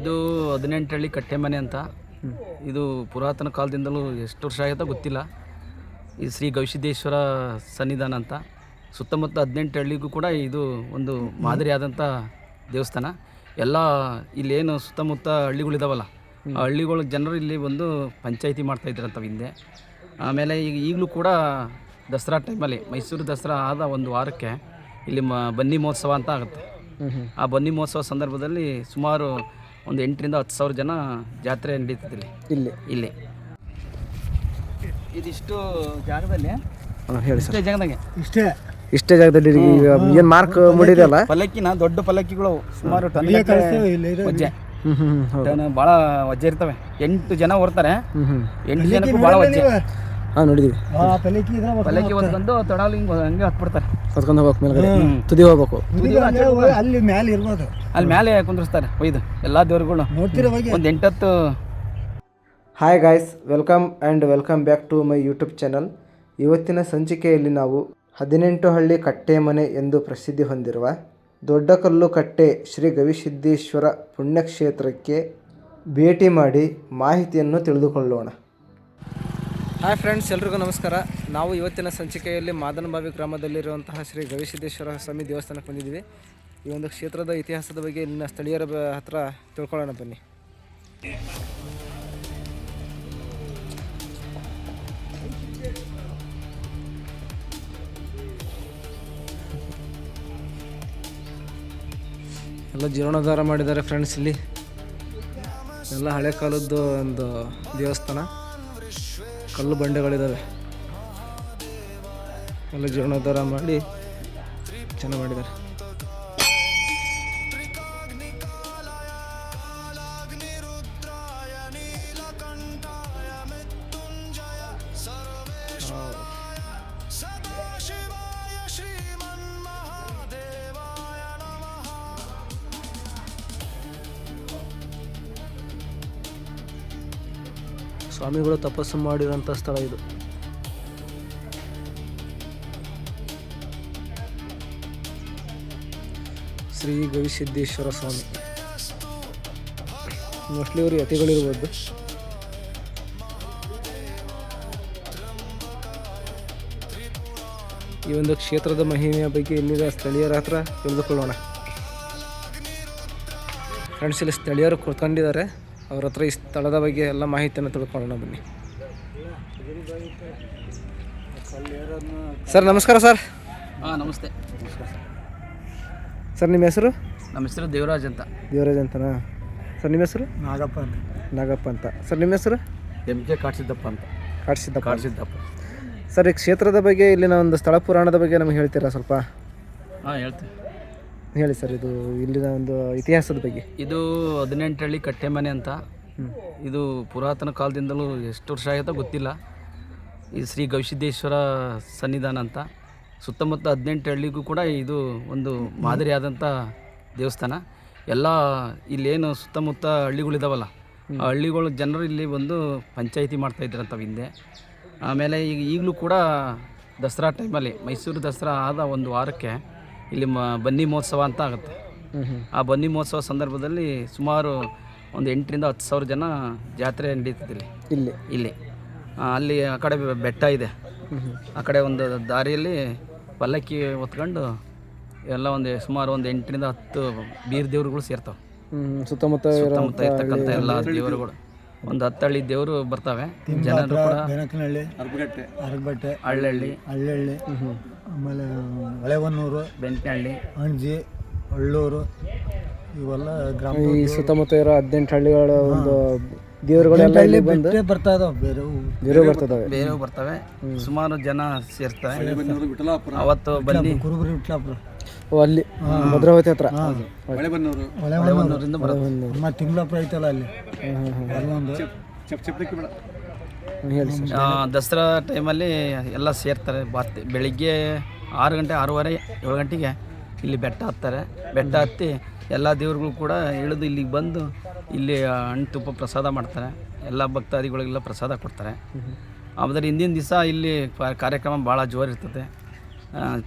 ಇದು ಹದಿನೆಂಟು ಹಳ್ಳಿ ಕಟ್ಟೆ ಮನೆ ಅಂತ. ಇದು ಪುರಾತನ ಕಾಲದಿಂದಲೂ ಎಷ್ಟು ವರ್ಷ ಆಗುತ್ತೋ ಗೊತ್ತಿಲ್ಲ. ಇದು ಶ್ರೀ ಗವಿಸಿದ್ದೇಶ್ವರ ಸನ್ನಿಧಾನ ಅಂತ. ಸುತ್ತಮುತ್ತ ಹದಿನೆಂಟು ಹಳ್ಳಿಗೂ ಕೂಡ ಇದು ಒಂದು ಮಾದರಿಯಾದಂಥ ದೇವಸ್ಥಾನ. ಎಲ್ಲ ಇಲ್ಲೇನು ಸುತ್ತಮುತ್ತ ಹಳ್ಳಿಗಳಿದಾವಲ್ಲ ಆ ಹಳ್ಳಿಗಳ ಜನರು ಇಲ್ಲಿ ಬಂದು ಪಂಚಾಯಿತಿ ಮಾಡ್ತಾ ಇದ್ರಂತ ಹಿಂದೆ. ಆಮೇಲೆ ಈಗ ಈಗಲೂ ಕೂಡ ದಸರಾ ಟೈಮಲ್ಲಿ ಮೈಸೂರು ದಸರಾ ಆದ ಒಂದು ವಾರಕ್ಕೆ ಇಲ್ಲಿ ಮ ಬನ್ನಿ ಮಹೋತ್ಸವ ಅಂತ ಆಗುತ್ತೆ. ಆ ಬನ್ನಿ ಮಹೋತ್ಸವ ಸಂದರ್ಭದಲ್ಲಿ ಸುಮಾರು ಒಂದು ಎಂಟರಿಂದ ಹತ್ತು ಸಾವಿರ ಜನ ಜಾತ್ರೆ ನಡೀತದೆ ಇಲ್ಲಿ. ಇಲ್ಲಿ. ಇಲ್ಲಿ ಇದಿಷ್ಟು ಜಾಗದಲ್ಲಿ? ಹೇಳಿ ಸರ್. ಇಷ್ಟೇ ಜಾಗದಾಗೆ? ಇಷ್ಟೇ. ಇಷ್ಟೇ ಜಾಗದಲ್ಲಿ ಈಗ ಏನು ಮಾರ್ಕ್ ಮುಡಿದಲ್ಲ ಪಲ್ಲಕ್ಕಿನ ದೊಡ್ಡ ಪಲ್ಲಕ್ಕಿಗಳು ಸುಮಾರು ಟನ್ ಇಲ್ಲಿ ಇದು. ವಜ್ಜೆ ಹ್ಞೂ ಹ್ಞೂ ಹೌದು. ಟನ್ ಭಾಳ ವಜ್ಜೆ ಇರ್ತವೆ. ಎಂಟು ಜನ ಹೊರ್ತಾರೆ ಎಂಟು ಜನಕ್ಕೂ ಭಾಳ ವಜ್ಜೆ. ಹಾಂ ನೋಡಿದ್ದೀವಿ ಆ ಪಲ್ಲಕ್ಕಿ ಹೊತ್ಕೊಂಡು ತೊಡಾಲು ಹಿಂಗೆ ಹಂಗೆ ಹತ್ಬಿಡ್ತಾರೆ. ಹೊತ್ಕೊಂಡು ಹೋಗ್ಬೇಕು ಮೇಲ್ಗಡೆ. ತುದಿ ಹೋಗ್ಬೇಕು. ಅಲ್ಲೇ ಮ್ಯಾಲೆ ಇರ್ಬೋದು. ಅಲ್ಲಿ ಮೇಲೆ ಕುಂದ್ರಿಸ್ತಾರೆ ಒಯ್ದು. ಎಲ್ಲ ದೇವ್ರುಗಳು. ಒಂದು ಎಂಟತ್ತು hi guys welcome and welcome back to my YouTube channel ಇವತ್ತಿನ ಸಂಚಿಕೆಯಲ್ಲಿ ನಾವು ಹದಿನೆಂಟು ಹಳ್ಳಿ ಕಟ್ಟೆ ಮನೆ ಎಂದು ಪ್ರಸಿದ್ಧಿ ಹೊಂದಿರುವ ದೊಡ್ಡಕಲ್ಲು ಕಟ್ಟೆ ಶ್ರೀ ಗವಿಸಿದ್ದೇಶ್ವರ ಪುಣ್ಯಕ್ಷೇತ್ರಕ್ಕೆ ಭೇಟಿ ಮಾಡಿ ಮಾಹಿತಿಯನ್ನು ತಿಳಿದುಕೊಳ್ಳೋಣ. ಹಾಯ್ ಫ್ರೆಂಡ್ಸ್, ಎಲ್ರಿಗೂ ನಮಸ್ಕಾರ. ನಾವು ಇವತ್ತಿನ ಸಂಚಿಕೆಯಲ್ಲಿ ಮಾದನಬಾವಿ ಗ್ರಾಮದಲ್ಲಿರುವಂತಹ ಶ್ರೀ ಗವಿಸಿದ್ದೇಶ್ವರ ಸ್ವಾಮಿ ದೇವಸ್ಥಾನಕ್ಕೆ ಬಂದಿದ್ದೀವಿ. ಈ ಒಂದು ಕ್ಷೇತ್ರದ ಇತಿಹಾಸದ ಬಗ್ಗೆ ಇಲ್ಲಿನ ಸ್ಥಳೀಯರ ಹತ್ರ ತಿಳ್ಕೊಳ್ಳೋಣ ಬನ್ನಿ. ಎಲ್ಲ ಜೀರ್ಣೋದ್ಧಾರ ಮಾಡಿದ್ದಾರೆ ಫ್ರೆಂಡ್ಸ್ ಇಲ್ಲಿ. ಎಲ್ಲ ಹಳೆ ಕಾಲದ್ದು ಒಂದು ದೇವಸ್ಥಾನ. ಕಲ್ಲು ಬಂಡೆಗಳಿದ್ದಾವೆ ಎಲ್ಲ ಜೀರ್ಣೋದ್ಧಾರ ಮಾಡಿ ಚೆನ್ನಾಗಿ ಮಾಡಿದ್ದಾರೆ. ಸ್ವಾಮಿಗಳು ತಪಸ್ಸು ಮಾಡಿರುವಂಥ ಸ್ಥಳ ಇದು. ಶ್ರೀ ಗವಿಸಿದ್ದೇಶ್ವರ ಸ್ವಾಮಿ. ಮೋಸ್ಟ್ಲಿ ಇವರು ಯತಿಗಳಿರ್ಬೋದು ಈ ಒಂದು ಕ್ಷೇತ್ರದ ಮಹಿಮೆಯ ಬಗ್ಗೆ ಇಲ್ಲಿನ ಸ್ಥಳೀಯರ ಹತ್ರ ತಿಳಿದುಕೊಳ್ಳೋಣ. ಫ್ರೆಂಡ್ಸ್, ಇಲ್ಲಿ ಸ್ಥಳೀಯರು ಕುತ್ಕೊಂಡಿದ್ದಾರೆ. ಅವ್ರ ಹತ್ರ ಈ ಸ್ಥಳದ ಬಗ್ಗೆ ಎಲ್ಲ ಮಾಹಿತಿಯನ್ನು ತಿಳ್ಕೊಳ್ಳೋಣ ಬನ್ನಿ. ಸರ್ ನಮಸ್ಕಾರ ಸರ್. ಹಾಂ ನಮಸ್ತೆ. ಸರ್ ನಿಮ್ಮ ಹೆಸರು? ನಮ್ಮ ಹೆಸರು ದೇವರಾಜ್ ಅಂತ. ದೇವರಾಜ್ ಅಂತನಾ? ಸರ್ ನಿಮ್ಮ ಹೆಸರು? ನಾಗಪ್ಪ ಅಂತ. ನಾಗಪ್ಪ ಅಂತ. ಸರ್ ನಿಮ್ಮ ಹೆಸರು? ಎಂ ಕೆ ಕಾಡ್ಸಿದ್ದಪ್ಪ ಅಂತ. ಕಾಡ್ಸಿದ್ದಪ್ಪ. ಕಾಡ್ಸಿದ್ದಪ್ಪ. ಸರ್ ಈ ಕ್ಷೇತ್ರದ ಬಗ್ಗೆ ಇಲ್ಲಿನ ಒಂದು ಸ್ಥಳ ಪುರಾಣದ ಬಗ್ಗೆ ನಮಗೆ ಹೇಳ್ತೀರಾ ಸ್ವಲ್ಪ? ಹಾಂ ಹೇಳ್ತೀನಿ. ಹೇಳಿ ಸರ್ ಇದು ಇಲ್ಲಿನ ಒಂದು ಇತಿಹಾಸದ ಬಗ್ಗೆ. ಇದು ಹದಿನೆಂಟಳ್ಳಿ ಕಟ್ಟೆ ಮನೆ ಅಂತ ಇದು ಪುರಾತನ ಕಾಲದಿಂದಲೂ ಎಷ್ಟು ವರ್ಷ ಆಗುತ್ತೋ ಗೊತ್ತಿಲ್ಲ. ಈ ಶ್ರೀ ಗವಿಸಿದ್ದೇಶ್ವರ ಸನ್ನಿಧಾನ ಅಂತ. ಸುತ್ತಮುತ್ತ ಹದಿನೆಂಟು ಹಳ್ಳಿಗೂ ಕೂಡ ಇದು ಒಂದು ಮಾದರಿಯಾದಂಥ ದೇವಸ್ಥಾನ. ಎಲ್ಲ ಇಲ್ಲೇನು ಸುತ್ತಮುತ್ತ ಹಳ್ಳಿಗಳಿದಾವಲ್ಲ ಆ ಹಳ್ಳಿಗಳು ಜನರು ಇಲ್ಲಿ ಬಂದು ಪಂಚಾಯಿತಿ ಮಾಡ್ತಾ ಇದ್ರಂತ ಹಿಂದೆ. ಆಮೇಲೆ ಈಗ ಈಗಲೂ ಕೂಡ ದಸರಾ ಟೈಮಲ್ಲಿ ಮೈಸೂರು ದಸರಾ ಆದ ಒಂದು ವಾರಕ್ಕೆ ಇಲ್ಲಿ ಮ ಬನ್ನಿ ಮಹೋತ್ಸವ ಅಂತ ಆಗುತ್ತೆ. ಆ ಬನ್ನಿ ಮಹೋತ್ಸವ ಸಂದರ್ಭದಲ್ಲಿ ಸುಮಾರು ಒಂದು ಎಂಟರಿಂದ ಹತ್ತು ಸಾವಿರ ಜನ ಜಾತ್ರೆ ನಡೀತದೆ ಇಲ್ಲಿ. ಇಲ್ಲಿ. ಇಲ್ಲಿ. ಅಲ್ಲಿ ಆ ಕಡೆ ಬೆಟ್ಟ ಇದೆ. ಆ ಕಡೆ ಒಂದು ದಾರಿಯಲ್ಲಿ ಪಲ್ಲಕ್ಕಿ ಹೊತ್ಕೊಂಡು ಎಲ್ಲ ಒಂದು ಸುಮಾರು ಒಂದು ಎಂಟರಿಂದ ಹತ್ತು ಬೀರ್ ದೇವ್ರುಗಳು ಸೇರ್ತಾವೆ. ಸುತ್ತಮುತ್ತ ಸುತ್ತಮುತ್ತ ಇರ್ತಕ್ಕಂಥ ಎಲ್ಲ ದೇವರುಗಳು. ಒಂದು ಹತ್ತಳ್ಳಿ ದೇವರು ಬರ್ತವೆ. ಜನರು ಕೂಡ ಹಳ್ಳಿ ಹಳ್ಳಿಹಳ್ಳಿ ಆಮೇಲೆ ಹೊಳೆವನ್ನೂರು ಬೆಂಟ್ನಹಳ್ಳಿ. ಅಂಜಿ ಹಳ್ಳೂರು ಇವೆಲ್ಲ ಗ್ರಾಮ ಈ ಸುತ್ತಮುತ್ತ ಇರೋ ಹದಿನೆಂಟು ಹಳ್ಳಿಗಳ ಒಂದು ದೇವರುಗಳೆಲ್ಲ ಇಲ್ಲಿ ಬಂದು ಬಿಟ್ಟೇ ಬರ್ತಾ ಇದಾವೆ ಬೇರೆ ಬೇರೆ ಬರ್ತದವೆ ಬೇರೆ ಬರ್ತವೆ. ಸುಮಾರು ಜನ ಸೇರ್ತಾರೆ. ಅವತ್ತು ಬನ್ನಿ. ಕುರುಬರಿ ವಿಟ್ಲಾಪುರ ಓ ಅಲ್ಲಿ. ಭದ್ರಾವತಿ ಹತ್ರ. ಮತ್ತು ತಿಂಗ್ಳಾಪುರ ಐತಲ್ಲ ಅಲ್ಲಿ. ಅದೊಂದು ಹ್ಮ್, ದಸರಾ ಟೈಮಲ್ಲಿ ಎಲ್ಲ ಸೇರ್ತಾರೆ. ಬಾತ್ ಬೆಳಿಗ್ಗೆ ಆರು ಗಂಟೆ, ಆರೂವರೆ, ಏಳು ಗಂಟೆಗೆ ಇಲ್ಲಿ ಬೆಟ್ಟ ಹತ್ತಾರೆ. ಬೆಟ್ಟ ಹತ್ತಿ ಎಲ್ಲ ದೇವ್ರುಗಳು ಕೂಡ ಇಳಿದು ಇಲ್ಲಿಗೆ ಬಂದು ಇಲ್ಲಿ ಹಣ್ಣು ತುಪ್ಪ ಪ್ರಸಾದ ಮಾಡ್ತಾರೆ. ಎಲ್ಲ ಭಕ್ತಾದಿಗಳಿಗೆಲ್ಲ ಪ್ರಸಾದ ಕೊಡ್ತಾರೆ. ಆಮೇಲೆ ಹಿಂದಿನ ದಿವಸ ಇಲ್ಲಿ ಕಾರ್ಯಕ್ರಮ ಭಾಳ ಜೋರು ಇರ್ತದೆ.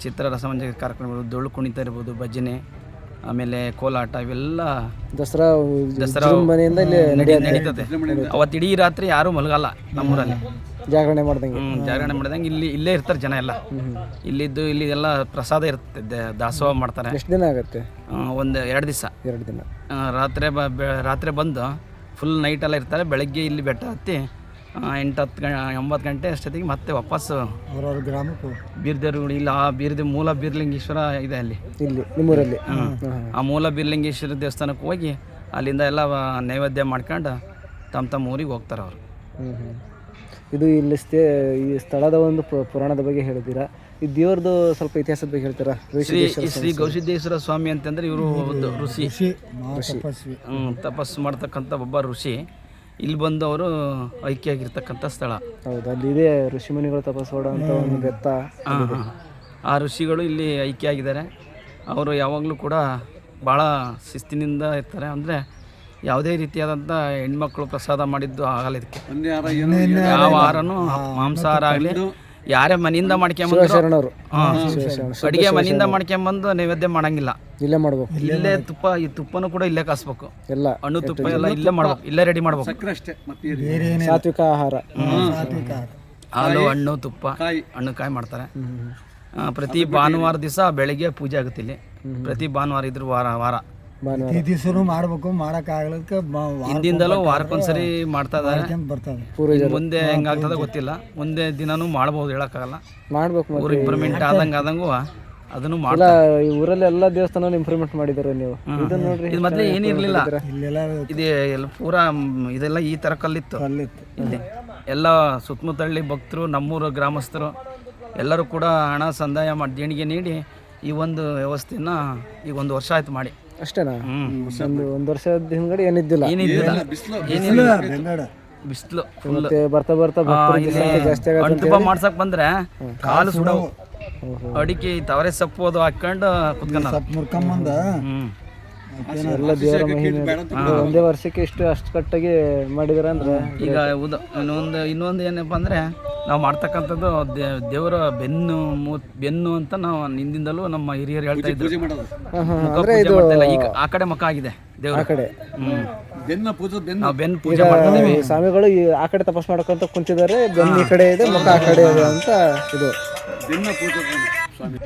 ಚಿತ್ರ ರಸಮಂಜರಿ ಕಾರ್ಯಕ್ರಮಗಳು ಡೊಳ್ಳು ಕುಣಿತ ಇರ್ಬೋದು, ಭಜನೆ ಆಮೇಲೆ ಕೋಲಾಟ ಇವೆಲ್ಲ ದಸರಾ ದಸರಾ ಮನೆಯಿಂದ ಇಲ್ಲಿ ನಡಿ- ನಡೀತದೆ. ಅವತ್ತು ಇಡೀ ರಾತ್ರಿ ಯಾರೂ ಮಲಗಲ್ಲ ನಮ್ಮೂರಲ್ಲಿ. ಜಾಗರಣೆ ಮಾಡ್ದಂಗೆ. ಹ್ಮ್, ಜಾಗರಣೆ ಮಾಡ್ದಂಗೆ ಇಲ್ಲಿ ಇಲ್ಲೇ ಇರ್ತಾರೆ ಜನ ಎಲ್ಲ. ಇಲ್ಲಿದ್ದು ಇಲ್ಲಿ ಎಲ್ಲ ಪ್ರಸಾದ ಇರುತ್ತೆ ದ- ದಾಸೋಹ ಮಾಡ್ತಾರೆ. ಎಷ್ಟು ದಿನ ಆಗುತ್ತೆ? ಒಂದು ಎರಡು ದಿವಸ. ಎರಡು ದಿನ. ರಾತ್ರಿ ಬ ರಾತ್ರಿ ಬಂದು ಫುಲ್ ನೈಟ್ ಎಲ್ಲ ಇರ್ತಾರೆ. ಬೆಳಗ್ಗೆ ಇಲ್ಲಿ ಬೆಟ್ಟ ಹತ್ತಿ ಎಂಟು ಹತ್ತು ಗಂಟೆ ಒಂಬತ್ತು ಗಂಟೆ ಅಷ್ಟೊತ್ತಿಗೆ ಮತ್ತೆ ವಾಪಸ್ಸು ಅವ್ರವ್ರ ಗ್ರಾಮಕ್ಕೆ. ಬೀರ್ದೇವ್ರುಗಳು ಇಲ್ಲ ಆ ಬೀರ್ದೆ ಮೂಲ ಬೀರ್ಲಿಂಗೇಶ್ವರ ಇದೆ ಅಲ್ಲಿ. ಇಲ್ಲಿ ನಿಮ್ಮೂರಲ್ಲಿ. ಆ ಮೂಲ ಬೀರ್ಲಿಂಗೇಶ್ವರ ದೇವಸ್ಥಾನಕ್ಕೆ ಹೋಗಿ ಅಲ್ಲಿಂದ ಎಲ್ಲ ನೈವೇದ್ಯ ಮಾಡ್ಕೊಂಡು ತಮ್ಮ ತಮ್ಮ ಊರಿಗೆ ಹೋಗ್ತಾರೆ ಅವರು. ಇದು ಇಲ್ಲಿ ಸ್ಥೇ ಈ ಸ್ಥಳದ ಒಂದು ಪು- ಪುರಾಣದ ಬಗ್ಗೆ ಹೇಳ್ತೀರಾ? ಈ ದೇವ್ರದ್ದು ಸ್ವಲ್ಪ ಇತಿಹಾಸದ ಬಗ್ಗೆ ಹೇಳ್ತೀರಾ? ಶ್ರೀ ಗೌಸಿದ್ದೇಶ್ವರ ಸ್ವಾಮಿ. ಅಂತಂದ್ರೆ ಇವರು ಒಂದು ಋಷಿ. ಋಷಿ ತಪಸ್ಸು ಮಾಡ್ತಕ್ಕಂಥ ಒಬ್ಬ ಋಷಿ. ಇಲ್ಲಿ ಬಂದು ಅವರು ಐಕ್ಯ ಆಗಿರ್ತಕ್ಕಂಥ ಸ್ಥಳ. ಹೌದು ಅಲ್ಲಿ ಇದೆ ಋಷಿಮುನಿಗಳು ತಪಸ್ಸೋಡ ಅಂತ ಒಂದು ಬೆತ್ತ. ಆ, ಹಾಂ. ಆ ಋಷಿಗಳು ಇಲ್ಲಿ ಐಕ್ಯ ಆಗಿದ್ದಾರೆ ಅವರು ಯಾವಾಗಲೂ ಕೂಡ ಭಾಳ ಶಿಸ್ತಿನಿಂದ ಇರ್ತಾರೆ. ಅಂದರೆ ಯಾವುದೇ ರೀತಿಯಾದಂಥ ಹೆಣ್ಮಕ್ಳು ಪ್ರಸಾದ ಮಾಡಿದ್ದು ಆಗಲ್ಲ ಇದಕ್ಕೆ. ಯಾವ ಆಹಾರನೂ ಮಾಂಸಾಹಾರ ಆಗಲಿ ಯಾರೇ ಮನೆಯಿಂದ ಮಾಡ್ಕೊಂಬಂದ್ರು ಶರಣರು ಅಡುಗೆ ಮನೆಯಿಂದ ಮಾಡ್ಕೊಂಬಂದು ನೈವೇದ್ಯ ಮಾಡಂಗಿಲ್ಲ. ಇಲ್ಲೇ ಮಾಡ್ಬೇಕು. ಇಲ್ಲೇ ತುಪ್ಪ ಈ ತುಪ್ಪನೂ ಕೂಡ ಇಲ್ಲೇ ಕಾಸ್ಬೇಕು. ಎಲ್ಲ ಹಣ್ಣು ತುಪ್ಪ ಎಲ್ಲ ಇಲ್ಲೇ ಮಾಡ್ಬೇಕು ಇಲ್ಲೇ ರೆಡಿ ಮಾಡ್ಬೇಕು. ಬೇರೆ ಸಾತ್ವಿಕ ಆಹಾರ. ಸಾತ್ವಿಕ ಆಹಾರ. ಹಾಲು ಹಣ್ಣು ತುಪ್ಪ ಹಣ್ಣು ಕಾಯಿ ಮಾಡ್ತಾರೆ. ಆ, ಪ್ರತಿ ಭಾನುವಾರ ದಿವಸ ಬೆಳಿಗ್ಗೆ ಪೂಜೆ ಆಗುತ್ತೆ ಇಲ್ಲಿ. ಪ್ರತಿ ಭಾನುವಾರ ಇದ್ರ ವಾರ ವಾರ. ಈ ಪ್ರತಿ ದಿವಸನು ಮಾಡ್ಬೇಕು ಮಾಡಕ್ ಆಗ್ಲಿಕ್ಕೆ ಹಿಂದಿಂದಲೂ ವಾರಕ್ಕೊಂದ್ಸರಿ ಮಾಡ್ತಾ ಇದ್ದಾರೆ. ಇನ್ನು ಮುಂದೆ ಹೆಂಗಾಗ್ತದ ಗೊತ್ತಿಲ್ಲ. ಮುಂದೆ ದಿನಾನೂ ಮಾಡ್ಬೋದು ಹೇಳಕ್ಕಾಗಲ್ಲ. ಮಾಡ್ಬೇಕು ಮತ್ತೆ. ಊರು ಇಂಪ್ರೂವ್ಮೆಂಟ್ ಆದಂಗೆ ಆದಂಗೂ ಅದನ್ನು ಮಾಡ ಎಲ್ಲ ಈ ಊರಲ್ಲಿ ಎಲ್ಲ ದೇವಸ್ಥಾನ ಇಂಪ್ರೂವ್ಮೆಂಟ್ ಮಾಡಿದ್ದಾರೆ ನೀವು. ಇದು ನೋಡ್ರಿ ಇದು ಮೊದಲೇ ಏನಿರಲಿಲ್ಲ. ಇಲ್ಲೆಲ್ಲ ಇದು ಎಲ್ಲ ಪೂರಾ ಇದೆಲ್ಲ ಈ ಥರ ಕಲ್ಲಿತ್ತು. ಕಲ್ಲಿತ್ತು. ಇಲ್ಲಿ ಎಲ್ಲ ಸುತ್ತಮುತ್ತಳ್ಳಿ ಭಕ್ತರು ನಮ್ಮೂರು ಗ್ರಾಮಸ್ಥರು ಎಲ್ಲರೂ ಕೂಡ ಹಣ ಸಂದಾಯ ಮಾಡಿ ದೇಣಿಗೆ ನೀಡಿ ಈ ಒಂದು ವ್ಯವಸ್ಥೆನ ಈಗ ಒಂದು ವರ್ಷ ಆಯ್ತು ಮಾಡಿ. ಅಷ್ಟೇನಾ? ಒಂದು ಒಂದು ವರ್ಷದ ಹಿಂದ್ಗಡೆ ಏನಿದ್ದಿಲ್ಲ. ಏನಿದ್ದಿಲ್ಲ. ಏನಿಲ್ಲ ಬಿಸಿಲು ಮತ್ತೆ ಬರ್ತಾ ಬರ್ತಾ ಭಕ್ತರ ಸಂಖ್ಯೆ ಜಾಸ್ತಿ ಆಗತ್ತೆ ಮಾಡ್ಸಕ್ ಬಂದ್ರೆ ಕಾಲು ಸುಡವು. ಅಡಿಕೆ ತವರೆ ಸೊಪ್ಪು ಅದು ಹಾಕೊಂಡು ಕುತ್ಕೊಂಡ ಮುರ್ಕೊಂಬಂದ? ಎಲ್ಲ ದೇವರ ಒಂದೇ ವರ್ಷಕ್ಕೆ ಇಷ್ಟು ಅಷ್ಟು ಕಟ್ಟಾಗಿ ಮಾಡಿದ್ರ ಅಂದ್ರೆ? ಈಗ ಉದ ಇನ್ನೊಂದು ಇನ್ನೊಂದು ಏನಪ್ಪ ಅಂದ್ರೆ ನಾವು ಮಾಡ್ತಕ್ಕಂಥದ್ದು ದೇವರ ಬೆನ್ನು ಬೆನ್ನು ಅಂತ ನಾವು ನಿಂದಿಂದಲೂ ನಮ್ಮ ಹಿರಿಯರು ಹೇಳ್ತಾ ಇದ್ದೀವಿ ಈಗ ಆ ಕಡೆ ಮುಖ ಆಗಿದೆ ದೇವ್ರ. ಕಡೆ. ಹ್ಮ್. ಬೆನ್ನ ಪೂಜೆ ಬೆನ್ನ. ನಾವು ಬೆನ್ನು ಪೂಜೆ ಸ್ವಾಮಿಗಳು ಈ ಆ ಕಡೆ ತಪಸ್ ಮಾಡ್ಕೊಂತ ಕುಂತಿದ್ದಾರೆ. ಬೆನ್ನು ಈ ಕಡೆ ಇದೆ ಮುಖ ಆ ಕಡೆ ಇದೆ ಅಂತ ಇದು. ಪೂಜೆ ಸ್ವಾಮಿ.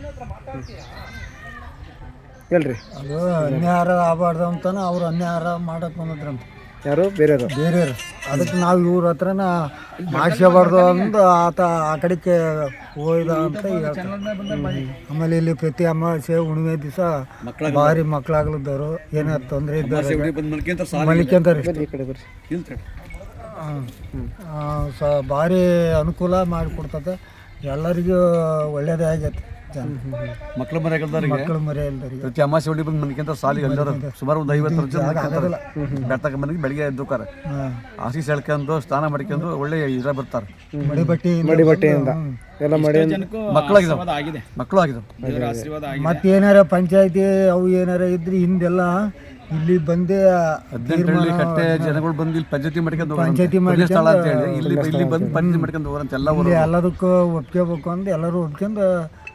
ಹೇಳ್ರಿ. ಅದು ಅನ್ಯಾರ ಆಗಬಾರ್ದು ಅಂತಾನೆ ಅವ್ರು ಅನ್ಯಾರ ಮಾಡಕ್ ಬಂದ್ರಂತ ಯಾರು? ಬೇರೆಯವರು? ಬೇರೆಯವ್ರು. ಅದಕ್ಕೆ ನಾವು ಇವ್ರ ಹತ್ರನ ಮಾಡಿಸಬಾರ್ದು ಅಂದು ಆತ ಆ ಕಡೆಗೆ ಹೋಯ್ದ ಅಂತ ಹೇಳ್ತಾರೆ. ಆಮೇಲೆ ಇಲ್ಲಿ ಪ್ರತಿ ಅಮಾವಾಸ್ಯೆ ಹುಣ್ಣಿಮೆ ದಿವಸ ಭಾರಿ ಮಕ್ಕಳಾಗ್ಲಿದ್ದವರು ಏನ ತೊಂದರೆ ಇದ್ದಾರೆ ಮಲಿಕೆಂತಾರೆ ಭಾರಿ ಅನುಕೂಲ ಮಾಡಿಕೊಡ್ತದೆ ಎಲ್ಲರಿಗೂ ಒಳ್ಳೆಯದೇ ಆಗೈತೆ. ಮಕ್ಕಳು ಮಕ್ಕಳ ಮರಿ ಇಲ್ದರಿಗೆ ಪ್ರತಿ ಅಮಾಸೆ ಹೊಡಿ ಬಂದು ಮನೆಗಿಂತ ಸಾಲಿಗೆ ಎಲ್ಲರೂ ಸುಮಾರು ಒಂದು ಐವತ್ತು ವರ್ಷ ಬೆಟ್ಟಕ ಮನೆಗೆ ಬೆಳಿಗ್ಗೆ ಎದ್ದುಕಾರ ಹಾಂ. ಆಸೀಸ್ ಸೆಳ್ಕೊಂಡು ಸ್ನಾನ ಮಾಡ್ಕೊಂಡು ಒಳ್ಳೆ ಇದ್ರ ಬರ್ತಾರೆ. ಮಡಿ ಬಟ್ಟೆ ಮಡಿ ಬಟ್ಟೆಯಿಂದ ಎಲ್ಲ ಮಾಡಿ ಮಕ್ಕಳಾಗಿದ್ದಾವೆ ಆಗಿದೆ. ಮಕ್ಕಳು ಆಗಿದ್ದಾವೆ ಮತ್ತೇನಾರ ಆಶೀರ್ವಾದ ಆಗಿದೆ. ಮತ್ತೆ ಏನಾರ ಪಂಚಾಯತಿ ಅವು ಏನಾರ ಇದ್ರೆ ಹಿಂದೆಲ್ಲ ಇಲ್ಲಿ ಬಂದೇ ಹದಿನೆಂಟು ಕಟ್ಟೆ ಜನಗಳು ಬಂದು ಇಲ್ಲಿ ಪಂಚಾಯತಿ ಮಾಡ್ಕೊಂಡು ಪಂಚಾಯತಿ ಸ್ಥಳ ಅಂತ ಹೇಳಿ. ಇಲ್ಲಿ ಇಲ್ಲಿ ಬಂದು ಪಂಚಾಯತಿ ಮಾಡ್ಕೊಂಡು ಹೋಗೋರಂತೆ ಎಲ್ಲ ಎಲ್ಲದಕ್ಕೂ ಒಪ್ಕೋಬೇಕು ಅಂದ್ರೆ ಎಲ್ಲರೂ ಒಪ್ಕೊಂಡು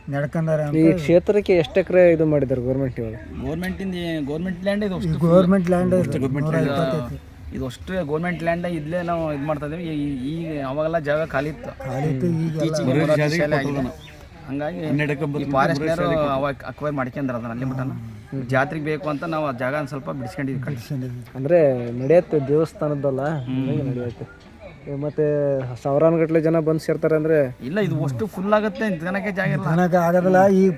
ನಡ್ಕೊಂಡಾರೆ ಈ ಕ್ಷೇತ್ರಕ್ಕೆ ಎಷ್ಟು ಎಕರೆ ಇದು ಮಾಡಿದ್ದಾರೆ ಗೌರ್ಮೆಂಟ್ ಇವಾಗ? ಗೌರ್ಮೆಂಟಿಂದ ಗೌರ್ಮೆಂಟ್ ಲ್ಯಾಂಡ್ ಇದು ಅಷ್ಟು ಗೌರ್ಮೆಂಟ್ ಲ್ಯಾಂಡ್ ನೂರ ಇಪ್ಪತ್ತೈತಿ ಇದು ಅಷ್ಟು ಗೌರ್ಮೆಂಟ್ ಲ್ಯಾಂಡ್ ಇಲ್ಲೇ ನಾವು ಇದು ಮಾಡ್ತಾ ಇದೀವಿ ಈ- ಈಗ ಅವಾಗೆಲ್ಲ ಜಾಗ ಖಾಲಿ ಇತ್ತು. ಖಾಲಿ ಇತ್ತು ಈಗ ಶಾಲೆ ಆಗಿದೆ. ಹಂಗಾಗಿ ಫಾರೆಸ್ಟ್ ಅವಾಗ ಅಕ್ವೈರ್ ಮಾಡ್ಕೊಂಡ್ರ ಅದನ್ನ ಅಲ್ಲಿ ಮಟನ ಜಾತ್ರೆಗೆ ಬೇಕು ಅಂತ ನಾವು ಆ ಜಾಗ ಸ್ವಲ್ಪ ಬಿಡಿಸ್ಕೊಂಡಿದ್ವಿ. ಕಡೆ ಅಂದ್ರೆ ನಡೆಯುತ್ತೆ ದೇವಸ್ಥಾನದ್ದಲ್ಲ ಹಂಗಾಗಿ ನಡೆಯುತ್ತೆ. ಮತ್ತೆ ಸಾವಿರಾನ್ ಗಟ್ಟಲೆ ಜನ ಬಂದು ಸೇರ್ತಾರೆ ಅಂದ್ರೆ ಇಲ್ಲ ಇದು ಅಷ್ಟು ಫುಲ್ ಆಗುತ್ತೆ ಜನಕ್ಕೆ ಜಾಗ ಇಲ್ಲ. ನನಗೆ ಆಗೋದಿಲ್ಲ ಈಗ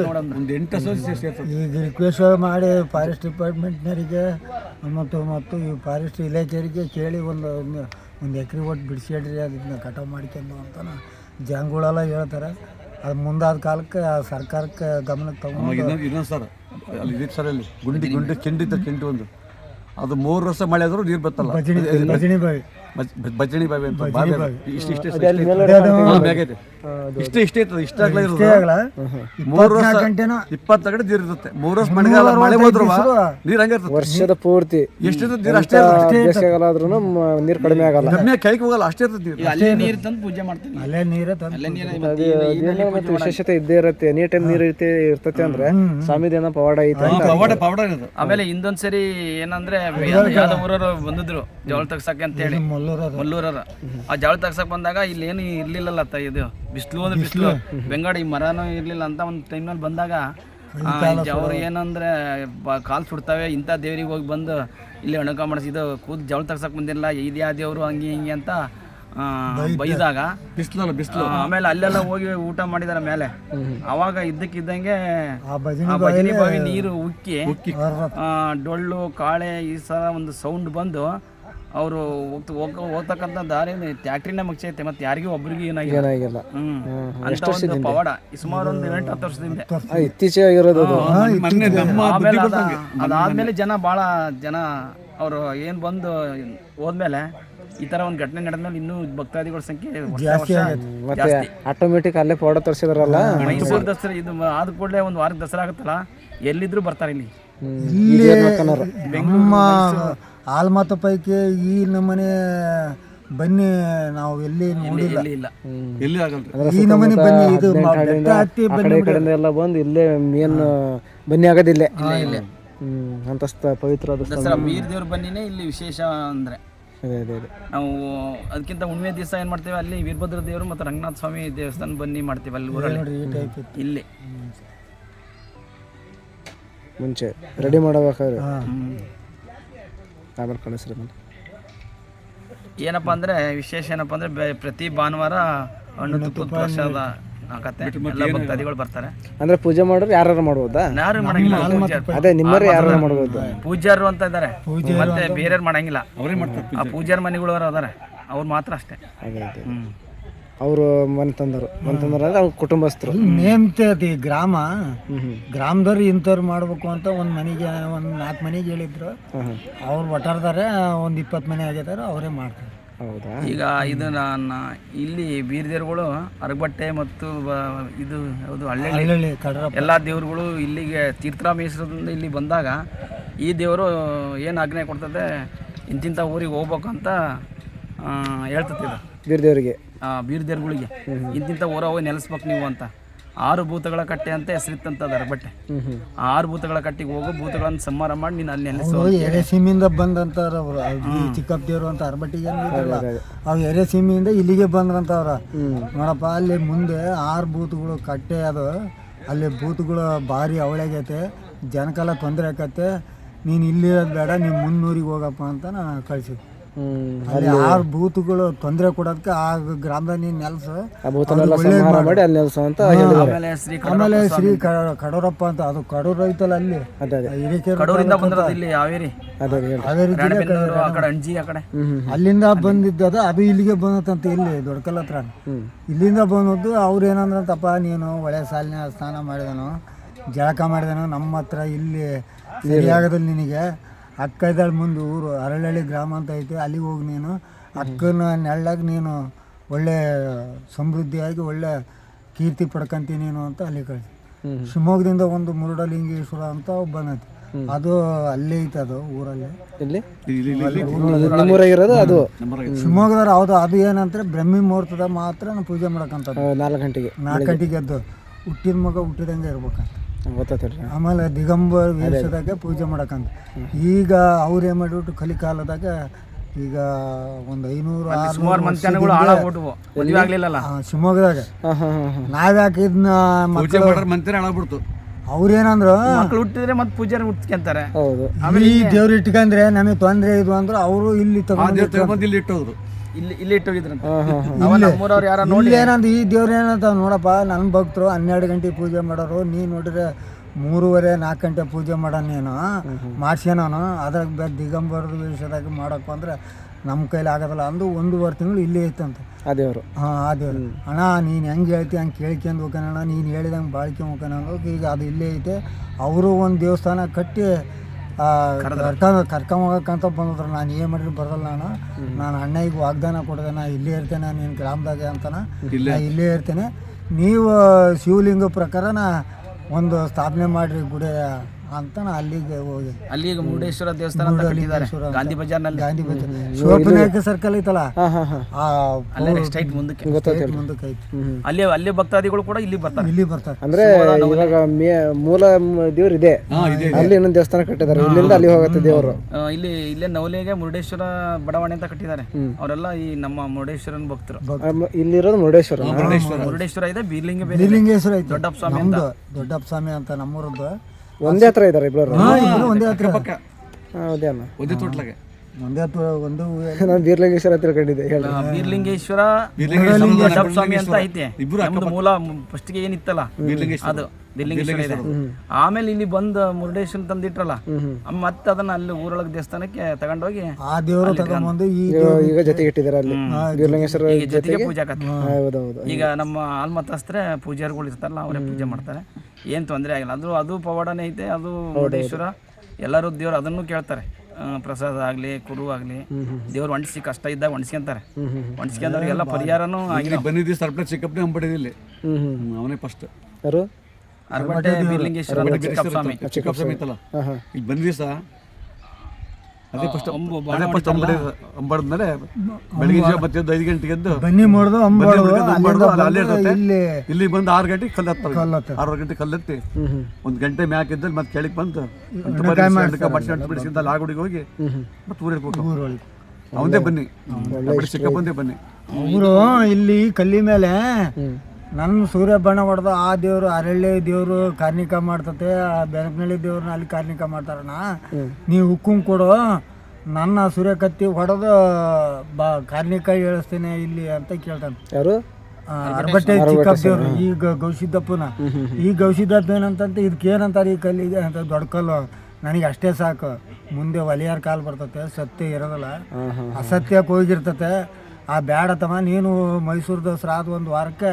ನೋಡೋಣ ಒಂದು ಎಂಟು ಸೇರ್ತದೆ ಈಗ ರಿಕ್ವೆಸ್ಟ್ ಮಾಡಿ ಫಾರೆಸ್ಟ್ ಡಿಪಾರ್ಟ್ಮೆಂಟ್ನವರಿಗೆ ಮತ್ತು ಮತ್ತು ಈ ಫಾರೆಸ್ಟ್ ಇಲಾಖೆಯವರಿಗೆ ಕೇಳಿ ಒಂದು ಒಂದು- ಒಂದು ಎಕರೆ ಒಟ್ಟು ಬಿಡಿಸಿಡ್ರಿ ಅದನ್ನ ಕಟಾವು ಮಾಡ್ಕೊಂಡು ಅಂತ ಜನಗಳೆಲ್ಲ ಹೇಳ್ತಾರೆ. ಅದು ಮುಂದಾದ ಕಾಲಕ್ಕೆ ಆ ಸರ್ಕಾರಕ್ಕೆ ಗಮನಕ್ಕೆ ತಗೊಂಡು ಇನ್ನೊಂದು ಸರ್ ಅಲ್ಲಿ ಸರ್ ಅಲ್ಲಿ ಗುಂಡಿ ಗುಂಡಿ ಕೆಂಡಿ ಇತ್ತು ಕೆಂಡಿ ಒಂದು. ಅದು ಮೂರು ವರ್ಷ ಮಳೆ ಆದರೂ ನೀರು ಬರ್ತಲ್ಲ ಭಜನಿ ಭಜನಿ ಬಾವಿ ಬಜಣಿ ಬಾವಿ ಅಂತ. ಬಾವಿ ಇಷ್ಟಿಷ್ಟೇ ಮ್ಯಾಗೈತೆ. ಇಷ್ಟೇ ಇಷ್ಟೇ ಇರ್ತದೆ ಇಷ್ಟ ಆಗ್ಲೇ ಇಷ್ಟೇ ಇರೋದು ಆಗಲ್ಲ ಮೂರು ವರ್ಷ ಇಪ್ಪತ್ತು ಗಂಟೆ ನೀರು ಇರುತ್ತೆ. ಮೂರು ವರ್ಷ ಮಳೆಗಾಲ ಮಳೆ ಹೋದ್ರು ನೀರು ಹಂಗೆ ಇರ್ತದೆ. ವರ್ಷದ ಪೂರ್ತಿ. ಎಷ್ಟಿರ್ತದೆ ನೀರು? ಅಷ್ಟೇ. ಬೇಸಿಗೆಗಾಲ ಆದ್ರೂ ನೀರು ಕಡಿಮೆ ಆಗಲ್ಲ. ಕಡಿಮೆ ಕೈಗೆ ಹೋಗಲ್ಲ ಅಷ್ಟೇ ಇರ್ತದೆ ನೀರು. ಅಲ್ಲೇ ನೀರು ತಂದು ಪೂಜೆ ಮಾಡ್ತೀನಿ. ಅಲ್ಲೇ ನೀರೇ ತಂದು ಅಲ್ಲೇ ನೀರು ಅದು ಅದೇನೋ ಮತ್ತೆ ವಿಶೇಷತೆ ಇದ್ದೇ ಇರುತ್ತೆ. ಎನಿ ಟೈಮ್ ನೀರು ಇರುತ್ತೆ ಇರ್ತತೆ ಅಂದ್ರೆ ಸ್ವಾಮಿದೇನೋ ಪವಾಡ ಐತೆ ಪವಾಡ ಪವಾಡ ಇರೋದು. ಆಮೇಲೆ ಇನ್ನೊಂದ್ ಸರಿ ಏನಂದ್ರೆ ಯಾವ್ದೋ ಊರವರು ಬಂದಿದ್ರು ಜವಳ ತಗ್ಸಕ್ಕೆ ಅಂತ ಹೇಳಿ. ಮಲ್ಲೂರ ಮಲ್ಲೂರರ ಆ ಜವಳ ತಗ್ಸಕ್ ಬಂದಾಗ ಇಲ್ಲಿ ಏನು ಇರ್ಲಿಲ್ಲಲ್ಲ ತ ಇದು? ಬಿಸಿಲು ಅಂದ್ರೆ ಬಿಸಿಲು. ಬೆಂಗಾಡಿ ಮರನೂ ಇರಲಿಲ್ಲ ಅಂತ ಒಂದು ಟೈಮ್ನಲ್ಲಿ ಬಂದಾಗ ಅವ್ರು ಏನಂದ್ರೆ ಕಾಲ್ ಸುಡ್ತಾವೆ ಇಂಥ ದೇವ್ರಿಗೆ ಹೋಗಿ ಬಂದು ಇಲ್ಲಿ ಅಣಕ ಮಾಡಿಸಿದ್ದು ಕೂದ್ ಜವಳ ತಗ್ಸಕ್ ಬಂದಿಲ್ಲ ಇದ್ಯಾ ದೇವ್ರು ಹಂಗೆ ಹಿಂಗೆ ಅಂತ ಬೈದಾಗ ಬಿಸ್ಲು. ಬಿಸಿಲು ಆಮೇಲೆ ಅಲ್ಲೆಲ್ಲ ಹೋಗಿ ಊಟ ಮಾಡಿದಾರೆ ಮೇಲೆ. ಅವಾಗ ಇದ್ದಕ್ಕಿದ್ದಂಗೆ ಬಾವಿ ನೀರು ಉಕ್ಕಿ ಡೊಳ್ಳು ಕಾಳೆ ಈ ಸಲ ಒಂದು ಸೌಂಡ್ ಬಂದು ಅವರು ಹೋಗ್ತಕ್ಕಂಥ ದಾರಿ ಟ್ಯಾಕ್ಟ್ರಿನೇ ಮುಗಿಸೈತೆ ಮತ್ತೆ ಯಾರಿಗೂ ಒಬ್ರಿಗೂ ಏನಾಗಿಲ್ಲ. ಏನಾಗಿಲ್ಲ. ಹ್ಮ್. ಒಂದು ಪವಾಡ. ಈ ಸುಮಾರು ಒಂದು ಎಂಟು ಹತ್ತು ವರ್ಷದಿಂದ ಇತ್ತೀಚೆಗೆ ಆಗಿರೋದು ಅದಾದ್ಮೇಲೆ ಜನ ಭಾಳ ಜನ ಅವರು ಏನು ಬಂದು ಹೋದ್ಮೇಲೆ ಈ ತರ ಒಂದು ಘಟನೆ ನಡೆದ್ಮೇಲೆ ಇನ್ನೂ ಭಕ್ತಾದಿಗಳ ಸಂಖ್ಯೆ ಮತ್ತೆ ಆಟೋಮೆಟಿಕ್ ಅಲ್ಲೇ ಪವಾಡ ತೋರಿಸಿದ್ರಲ್ಲ? ಮೈಸೂರು ದಸರಾ ಇದು ಆದ ಕೂಡಲೇ ಒಂದು ವಾರಕ್ಕೆ ದಸರಾ ಆಗುತ್ತಲ್ಲ ಎಲ್ಲಿದ್ರು ಬರ್ತಾರೆ ಇಲ್ಲಿ. ನಮ್ಮ ಆಲ್ಮತ ಪೈಕಿ ಈ ನಮ್ಮನೆ ಬನ್ನಿ ನಾವು ಎಲ್ಲಿ ನೋಡಿಲ್ಲ. ಇಲ್ಲ. ಎಲ್ಲಿ ಆಗಲ್ಲ ಈ ನಮ್ಮನೆ ಬನ್ನಿ ಇದು ಬೆಟ್ಟ ಹತ್ತಿ ಆ ಕಡೆ ಈ ಕಡೆಯಿಂದ ಎಲ್ಲ ಬಂದು ಇಲ್ಲೇ ಮೇನ್ ಬನ್ನಿ ಆಗೋದಿಲ್ಲ. ಹ್ಮ್ ಅಂತ ಪವಿತ್ರ ದಸರಾ ವೀರ ದೇವ್ರ ಬನ್ನಿನೇ ಇಲ್ಲಿ ವಿಶೇಷ ಅಂದ್ರೆ. ಅದೇ ಅದೇ ಅದೇ. ನಾವು ಅದಕ್ಕಿಂತ ಹುಣ್ಣಿಮೆ ದಿವಸ ಏನು ಮಾಡ್ತೇವೆ ಅಲ್ಲಿ ವೀರಭದ್ರ ದೇವರು ಮತ್ತು ರಂಗನಾಥ ಸ್ವಾಮಿ ದೇವಸ್ಥಾನ ಬನ್ನಿ ಮಾಡ್ತೀವಿ ಅಲ್ಲಿ ಊರಲ್ಲಿ. ಇಲ್ಲಿ ಮುಂಚೆ ರೆಡಿ ಮಾಡಬೇಕಾದ್ರೆ. ಆಮೇಲೆ ಕಳಿಸ್ರಿ ಮೇಲೆ. ಏನಪ್ಪ ಅಂದರೆ ವಿಶೇಷ ಏನಪ್ಪ ಅಂದರೆ ಬೆ- ಪ್ರತಿ ಭಾನುವಾರ ಹಣ್ಣು ತುಪ್ಪದ ಪ್ರಸಾದ ಆಗತ್ತೆ ಎಲ್ಲ ಭಕ್ತಾದಿಗಳು ಬರ್ತಾರೆ. ಅಂದ್ರೆ ಪೂಜೆ ಮಾಡೋರು ಯಾರು ಮಾಡ್ಬೋದಾ? ಯಾರು ಮಾಡಂಗಿಲ್ಲ. ಪೂಜಾರಿ. ಅದೇ ನಿಮ್ಮರೇ ಯಾರು ಮಾಡ್ಬೋದು? ಪೂಜಾರು ಅಂತ ಇದ್ದಾರೆ ಮತ್ತೆ ಬೇರೆಯವ್ರು ಮಾಡಂಗಿಲ್ಲ. ಆ ಪೂಜಾರ್. ಮನೆಗಳವರು ಅದಾರೆ. ಅವ್ರು ಮಾತ್ರ ಅಷ್ಟೇ. ಅದೇ ಅದೇ ಹ್ಮ್. ಅವರು ಮನೆ ತಂದರು. ಮನೆ ತಂದರು ಅಂದ್ರೆ ಅವ್ರ ಕುಟುಂಬಸ್ಥರು. ನೇಮ್ತೈತಿ ಗ್ರಾಮ ಈ ಗ್ರಾಮ ಗ್ರಾಮದವ್ರು ಇಂಥವ್ರು ಮಾಡ್ಬೇಕು ಅಂತ ಒಂದು ಮನೆಗೆ ಒಂದು ನಾಲ್ಕು ಮನೆಗೆ ಹೇಳಿದ್ರು. ಅವ್ರು ಒಟ್ಟಾರ್ದಾರೆ ಒಂದು ಇಪ್ಪತ್ತು ಮನೆ ಆಗಿದ್ದಾರೆ ಅವರೇ ಮಾಡ್ತಾರೆ. ಹೌದಾ? ಈಗ ಇದು ನನ್ನ ಇಲ್ಲಿ ಬೀರ್ದೇವ್ರುಗಳು ಅರಗಟ್ಟೆ ಮತ್ತು ಬ- ಇದು ಯಾವುದು ಹಳ್ಳಿ ಹಳ್ಳಿ ಕಡ್ರ ಎಲ್ಲ ದೇವ್ರುಗಳು ಇಲ್ಲಿಗೆ ತೀರ್ಥರಾಮೇಶ್ವರದಿಂದ ಇಲ್ಲಿ ಬಂದಾಗ ಈ ದೇವರು ಏನು ಆಜ್ಞೆ ಕೊಡ್ತದೆ ಇಂತಿಂಥ ಊರಿಗೆ ಹೋಗ್ಬೇಕಂತ ಹೇಳ್ತದೆ ಇದು ಬೀರ್ದೇವ್ರಿಗೆ. ಆ, ಬೀರ್ದೇವ್ರುಗಳಿಗೆ ಇಂತಿಂಥ ಹೊರ ಹೋಗಿ ನೆಲೆಸ್ಬೇಕು ನೀವು ಅಂತ. ಆರು ಭೂತಗಳ ಕಟ್ಟೆ ಅಂತ ಹೆಸರಿತ್ತಂತ ಅದರ ಬಟ್ಟೆ. ಆರು ಭೂತಗಳ ಕಟ್ಟಿಗೆ ಹೋಗು ಭೂತಗಳನ್ನು ಸಂಹಾರ ಮಾಡಿ ನೀನು ಅಲ್ಲಿ ನೆಲೆಸು ಎರೆ ಸೀಮೆಯಿಂದ ಬಂದಂತಾರ ಅವರು. ಚಿಕ್ಕಪ್ಪ ದೇವರು ಅಂತ ಅರ್ಬಟ್ಟಿಗೆ ಅವ್ರು ಅವು ಎರೆ ಸೀಮೆಯಿಂದ ಇಲ್ಲಿಗೆ ಬಂದ್ರಂತವ್ರ. ನೋಡಪ್ಪ ಅಲ್ಲಿ ಮುಂದೆ ಆರು ಭೂತಗಳು ಕಟ್ಟೆ ಅದು. ಅಲ್ಲಿ ಭೂತಗಳು ಭಾರಿ ಅವಳಾಗೈತೆ. ಜನಕ್ಕೆಲ್ಲ ತೊಂದರೆ ಆಕತ್ತೆ. ನೀನು ಇಲ್ಲಿ ಇರೋದು ಬೇಡ ನೀವು ಮುನ್ನೂರಿಗೆ ಹೋಗಪ್ಪ ಅಂತ ನಾನು ಕಳ್ಸಿದ್ವಿ ಹ್ಮ್ ಅಲ್ಲಿ ಆರು ಬೂತ್ಗಳು ತೊಂದರೆ ಕೊಡೋದಕ್ಕೆ ಆ ಗ್ರಾಮದ ನೀನು ನೆಲ್ಸು. ಆ ಭೂತನೆಲ್ಲ ಸಂಹಾರ ಮಾಡಿ. ಅಲ್ಲಿ ನೆಲೆಸೋ ಅಂತ ಆಮೇಲೆ ಶ್ರೀ ಕಡೂರಪ್ಪ ಅಂತ ಅದು ಕಡೂರು ಐತಲ್ಲ ಅಲ್ಲಿ. ಕಡೂರಿಂದ ಬಂದಿರೋದು ಇಲ್ಲಿ ಅದೇ ಹ್ಮ್ ಅಲ್ಲಿಂದ ಬಂದಿದ್ದದ ಅದು ಇಲ್ಲಿಗೆ ಬಂದತ್ತಂತ ಇಲ್ಲಿ ದೊಡ್ಕಲ್ ಹತ್ರ. ಇಲ್ಲಿಂದ ಬಂದದ್ದು ಅವ್ರು ಏನಂದ್ರಂತಪ್ಪ ನೀನು ಒಳ್ಳೆ ಸಾಲಿನ ಸ್ನಾನ ಮಾಡಿದನು ಜಳಕ ಮಾಡಿದನು ನಮ್ಮ ಹತ್ರ ಇಲ್ಲಿ ಸರಿಯಾಗದಲ್ಲಿ ನಿನಗೆ. ಅಕ್ಕ ಇದ್ದಾಳೆ ಮುಂದೆ ಊರು ಅರಳಳ್ಳಿ ಗ್ರಾಮ ಅಂತ ಐತೆ ಅಲ್ಲಿಗೆ ಹೋಗಿ ನೀನು. ಅಕ್ಕನ ನೆಳ್ಳಾಗ ನೀನು ಒಳ್ಳೆ ಸಮೃದ್ಧಿಯಾಗಿ ಒಳ್ಳೆ ಕೀರ್ತಿ ಪಡ್ಕೊಂತೀನಿ ನೀನು ಅಂತ ಅಲ್ಲಿ ಕಳಿಸಿ. ಶಿವಮೊಗ್ಗದಿಂದ ಒಂದು ಮುರುಡಲಿಂಗೇಶ್ವರ ಅಂತ ಬಂದೈತಿ. ಅದು ಅಲ್ಲೇ ಐತೆ ಅದು ಊರಲ್ಲಿ. ಇಲ್ಲಿ ಇಲ್ಲಿ ಇಲ್ಲಿ ಇಲ್ಲಿ. ನಿಮ್ಮೂರಾಗಿರೋದು ಅದು? ಶಿವಮೊಗ್ಗದವ್ರು ಹೌದು ಅದು ಏನಂದ್ರೆ ಬ್ರಹ್ಮಿ ಮುಹೂರ್ತದ ಮಾತ್ರ ಪೂಜೆ ಮಾಡಕಂತ ನಾಲ್ಕು ಗಂಟೆಗೆ. ನಾಲ್ಕು ಗಂಟೆಗೆ ಎದ್ದು ಹುಟ್ಟಿದ ಮಗ ಹುಟ್ಟಿದಂಗೆ ಇರ್ಬೇಕಂತ. ಆಮೇಲೆ ದಿಗಂಬರ್ ವೇಷದಾಗ ಪೂಜೆ ಮಾಡಕಂತ ಈಗ ಅವ್ರು ಏನು ಮಾಡಿಬಿಟ್ಟು ಕಲಿಕಾಲದಾಗ ಈಗ ಒಂದು ಐನೂರು ಸುಮಾರು ಮಂತ್ಯಾನಗಳು ಹಾಳಾಗ್ಬಿಟ್ವು. ಮದುವೆ ಆಗ್ಲಿಲ್ಲಲ್ಲ. ಶಿವಮೊಗ್ಗದಾಗ. ನಾವ್ಯಾಕೆ ಇದನ್ನ ಪೂಜೆ ಮಾಡೋರು ಮಂತ್ರಿ ಹಾಳಾಗ್ಬಿಡ್ತು. ಅವ್ರೇನಂದ್ರು ಮಕ್ಳು ಹುಟ್ಟಿದ್ರೆ ಮತ್ತೆ ಪೂಜಾರಿ ಹುಟ್ಕೊಂತಾರೆ ಹೌದು. ಈ ದೇವ್ರು ಇಟ್ಕಂದ್ರೆ ನಮಗೆ ತೊಂದರೆ ಇದು ಅಂದ್ರೆ ಅವರು ಇಲ್ಲಿ ತಗೊಂಡು ಇಲ್ಲಿ ಇಟ್ಟೋದ್ರು ಇಲ್ಲಿ ಇಲ್ಲಿ ಅವ ನಮ್ಮೂರವ್ರು ಯಾರ ನೋಡಿ ಏನಂತ ಈ ದೇವ್ರು ಏನಂತ ನೋಡಪ್ಪ ನನ್ನ ಭಕ್ತರು ಹನ್ನೆರಡು ಗಂಟೆ ಪೂಜೆ ಮಾಡೋರು ನೀ ನೋಡಿದ್ರೆ ಮೂರುವರೆ ನಾಲ್ಕು ಗಂಟೆ ಪೂಜೆ ಮಾಡೋ ನೀನು. ಮಾಡ್ಸ್ಯಾನು ಅದ್ರಾಗ ಬೇ ದಿಗಂಬರದ ವಿಷಯದಾಗ ಮಾಡಪ್ಪ ಅಂದ್ರೆ ನಮ್ಮ ಕೈಲಿ ಆಗೋದಿಲ್ಲ. ಅಂದು ಒಂದೂವರೆ ತಿಂಗಳು ಇಲ್ಲೇ ಐತಂತೆ ಆ ದೇವರು. ಹಾಂ ಆ ದೇವ್ರು. ಅಣ್ಣ ನೀನು ಹೆಂಗೆ ಹೇಳ್ತಿ ಹಂಗೆ ಕೇಳ್ಕೊಂಡು ಹೋಗೋಣ ನೀನು ಹೇಳಿದಂಗೆ ಬಾಳ್ಕೆ ಹೋಗೋಣ ಈಗ ಅದು ಇಲ್ಲೇ ಐತೆ. ಅವರು ಒಂದು ದೇವಸ್ಥಾನ ಕಟ್ಟಿ ಕರ್ಕೊಂಡ್ ಕರ್ಕೊಂಡ್ ಹೋಗಕ್ಕಂತ ಬಂದಿದ್ರು ನಾನು ಏನು ಮಾಡಿದ್ರು ಬರಲ್ಲ ನಾನು. ನಾನು ಅಣ್ಣ ಈಗ ವಾಗ್ದಾನ ಕೊಡಿದೆ ನಾ ಇಲ್ಲೇ ಇರ್ತೇನೆ ನಿನ್ನ ಗ್ರಾಮದಾಗೆ ಅಂತಾನ. ನಾ ಇಲ್ಲೇ ಇರ್ತೇನೆ. ನೀವು ಶಿವಲಿಂಗ ಪ್ರಕಾರ ನಾ ಒಂದು ಸ್ಥಾಪನೆ ಮಾಡಿರಿ ಗುಡಿ ಅಂತ ನಾ ಅಲ್ಲಿಗೆ ಹೋಗಿ ಅಲ್ಲಿಗೆ ಈಗ ಮುರುಡೇಶ್ವರ ದೇವಸ್ಥಾನ ಅಂತ ಕಟ್ಟಿದ್ದಾರೆ ಗಾಂಧಿ ಬಜಾರ್ನಲ್ಲಿ. ಗಾಂಧಿ ಬಜಾರ್. ಶಿವಪ್ಪನಾಯಕ ಸರ್ಕಲ್ ಐತಲ್ಲ? ಹಾ ಹಾ ಹಾಂ. ಆ ಅಲ್ಲೇ ಸ್ಟ್ರೈಟ್ ಮುಂದಕ್ಕೆ. ಮುಂದಕ್ಕೆ ಐತಿ ಅಲ್ಲಿ ಅಲ್ಲಿ ಭಕ್ತಾದಿಗಳು ಕೂಡ ಇಲ್ಲಿ ಬರ್ತಾರೆ. ಇಲ್ಲಿ ಬರ್ತಾರೆ. ಅಂದ್ರೆ ಇವಾಗ ಮೇ ಮೂಲ ದೇವ್ರು ಇದೆ. ಅಲ್ಲಿ ಇನ್ನೊಂದು ದೇವಸ್ಥಾನ ಕಟ್ಟಿದ್ದಾರೆ. ಇಲ್ಲಿಂದ ಅಲ್ಲಿ ಹೋಗುತ್ತೆ ದೇವರು. ಆ, ಇಲ್ಲಿ ಇಲ್ಲೇ ನವಲೆಗೆ ಮುರುಡೇಶ್ವರ ಬಡಾವಣೆ ಅಂತ ಕಟ್ಟಿದ್ದಾರೆ. ಅವರೆಲ್ಲ ಈ ನಮ್ಮ ಮುರುಡೇಶ್ವರನ ಭಕ್ತರು. ಇಲ್ಲಿರೋದು ಮುರುಡೇಶ್ವರ. ಮುರುಡೇಶ್ವರ. ಇದೆ ಬೀರ್ಲಿಂಗ ಬೇರೆ ಬೀರ್ಲಿಂಗೇಶ್ವರ ಐತಿ. ದೊಡ್ಡಪ್ಪ ಸ್ವಾಮಿ ಅಂತ. ನಮ್ದು ದೊಡ್ಡಪ್ಪ ಸ್ವಾಮಿ ಅಂತ ನಮ್ಮೂರದ್ದು. ಒಂದೇ ಹತ್ರ ಇದ್ದಾರೆ ಇಬ್ಬರು ಇಬ್ರು ಒಂದೇ ಹತ್ರ. ಹೌದೇ ಅಮ್ಮ ಒಂದೇ ತೋಟ್ಲಾಗೆ. ಒಂದೇ ಹತ್ರ ಒಂದು ನಾನು ಬೀರ್ಲಿಂಗೇಶ್ವರ ಹತ್ರ ಕಂಡಿದ್ದೆ ಹೇಳ. ಬೀರ್ಲಿಂಗೇಶ್ವರ ಸ್ವಾಮಿ ಅಂತ ಐತೆ. ನಮ್ದು ಮೂಲ ಫಸ್ಟ್ಗೆ ಏನಿತ್ತಲ್ಲ? ಅದು ಬಿರ್ಲಿಂಗೇಶ್ವರ ಇದೆ. ಆಮೇಲೆ ಇಲ್ಲಿ ಬಂದು ಮುರುಡೇಶ್ವರ ತಂದಿಟ್ರಲ್ಲ ಮತ್ತೆ ಅದನ್ನ ಅಲ್ಲಿ ಊರೊಳಗ ದೇವಸ್ಥಾನಕ್ಕೆ ತಗೊಂಡೋಗಿ ಆ ದೇವರು ತಗೊಂಡ್ಬಂದು ಈ ಈಗ ಜೊತೆಗೆ ಇಟ್ಟಿದ್ದಾರೆ ಅಲ್ಲಿ. ಬೀರ್ಲಿಂಗೇಶ್ವರ ಈಗ ಜೊತೆಗೆ ಪೂಜೆ ಆಗತ್ತೆ ಹೌದೌದು ಈಗ ನಮ್ಮ ಆಲ್ಮತಾಸ್ತ್ರ ಪೂಜಾರಿಗಳು ಇರ್ತಾರಲ್ಲ ಅವರೇ ಪೂಜೆ ಮಾಡ್ತಾರೆ. ಏನು ತೊಂದರೆ ಆಗಿಲ್ಲ. ಅದು ಅದು ಪವಾಡನೇ ಐತೆ ಅದು ಮುರುಡೇಶ್ವರ. ಎಲ್ಲರೂ ದೇವ್ರು ಅದನ್ನು ಕೇಳ್ತಾರೆ. ಆ, ಪ್ರಸಾದ ಆಗಲಿ ಕುರು ಆಗಲಿ. ದೇವ್ರು ಒಣಸಿ ಕಷ್ಟ ಇದ್ದಾಗ ಒಣಸ್ಕೊಂತಾರೆ ಒಣಸ್ಕೊಂಡವ್ರಿಗೆಲ್ಲ ಪರಿಹಾರನೂ ಆಗಿಲ್ಲ. ಬಂದಿದ್ದು ಸರ್ಪ್ರೈಸ್ ಚಿಕ್ಕಪ್ಪನೇ ಅಂಬಡಿದೆ ಇಲ್ಲಿ. ಹ್ಮ್ ಹ್ಮ್. ಅವನೇ ಫಸ್ಟ್ ಯಾರು? ಅರಬಟ್ಟೆ ಬೀರ್ಲಿಂಗೇಶ್ವರ ಚಿಕ್ಕಪ್ಪ ಸ್ವಾಮಿ. ಚಿಕ್ಕಪ್ಪ ಸ್ವಾಮಿ. ಇತ್ತಲ್ಲ? ಇಲ್ಲಿ ಬಂದ ದಿವಸ ಅದೇ ಫಸ್ಟ್ ಅದೇ ಫಸ್ಟ್ ಅಂಬಡಿ ಅಂಬಡ್ದ್ಮೇಲೆ ಬೆಳಿಗ್ಗೆ ಜಾವ ಮತ್ತೆ ಐದು ಗಂಟೆಗೆ ಎದ್ದು ಬನ್ನಿ ಮಾಡ್ದು ಅಂಬಾರ್ದು ಬನ್ನಿ ಅಲ್ಲಿಂದ ಅಂಬಾರ್ದು, ಅಲ್ಲಿ ಬಂದು ಇಲ್ಲಿ ಬಂದು ಆರು ಗಂಟೆಗೆ ಕಲ್ಲು ಹತ್ತಾರೆ. ಆರು ಗಂಟೆ ಕಲ್ಲೆತ್ತಿ ಒಂದು ಗಂಟೆ ಮ್ಯಾಕ್ ಇದ್ದಲ್ಲಿ ಮತ್ತೆ ಕೆಳಗೆ ಬಂದು ಬಟ್ಟೆ ಬಿಡಿಸಿದ ಅಲ್ಲಿ ಆ ಹೋಗಿ ಮತ್ತೆ ಊರಿಗೆ ಹೋಗಿ ಅವಂದೇ ಬನ್ನಿ. ಸಿಕ್ಕ ಬಂದೇ ಬನ್ನಿ. ಅವರು ಇಲ್ಲಿ ಕಲ್ಲಿ ಮೇಲೆ ನನ್ನ ಸೂರ್ಯ ಬಣ್ಣ ಹೊಡೆದು ಆ ದೇವರು ಅರಳ್ಳಿ ದೇವರು ಕಾರ್ಣಿಕ ಮಾಡ್ತತೆ ಆ ಬೆನಕನಳ್ಳಿ ದೇವ್ರನ್ನ ಅಲ್ಲಿ ಕಾರ್ಣಿಕ ಮಾಡ್ತಾರಣ್ಣ. ನೀವು ಹುಕ್ಕುಂ ಕೊಡು ನನ್ನ ಸೂರ್ಯ ಕತ್ತಿ ಹೊಡೆದು ಬಾ ಕಾರ್ಣಿಕ ಹೇಳಿಸ್ತೀನಿ ಇಲ್ಲಿ ಅಂತ ಕೇಳ್ತಾನೆ. ಯಾರು? ಅರಬಟ್ಟೆ ಚಿಕ್ಕಪ್ಪ ದೇವ್ರು ಈ ಗೌಶಿದ್ದಪ್ಪನ. ಗೌಸಿದ್ದಪ್ಪನ ಈ ಗೌಸಿದ್ದಪ್ಪ ಏನಂತಂತ ಇದಕ್ಕೆ ಏನಂತಾರೆ ಈ ಕಲ್ಲಿಗೆ ಅಂತ ದೊಡ್ಡ ಕಲ್ಲು. ನನಗೆ ಅಷ್ಟೇ ಸಾಕು. ಮುಂದೆ ಒಲಿಯಾರ ಕಾಲು ಬರ್ತತೆ ಸತ್ಯ ಇರೋದಿಲ್ಲ. ಅಸತ್ಯಕ್ಕೆ ಹೋಗಿರ್ತತೆ. ಆ ಬ್ಯಾಡತಮ್ಮ ನೀನು ಮೈಸೂರು ದಸರಾ ಆದ ಒಂದು ವಾರಕ್ಕೆ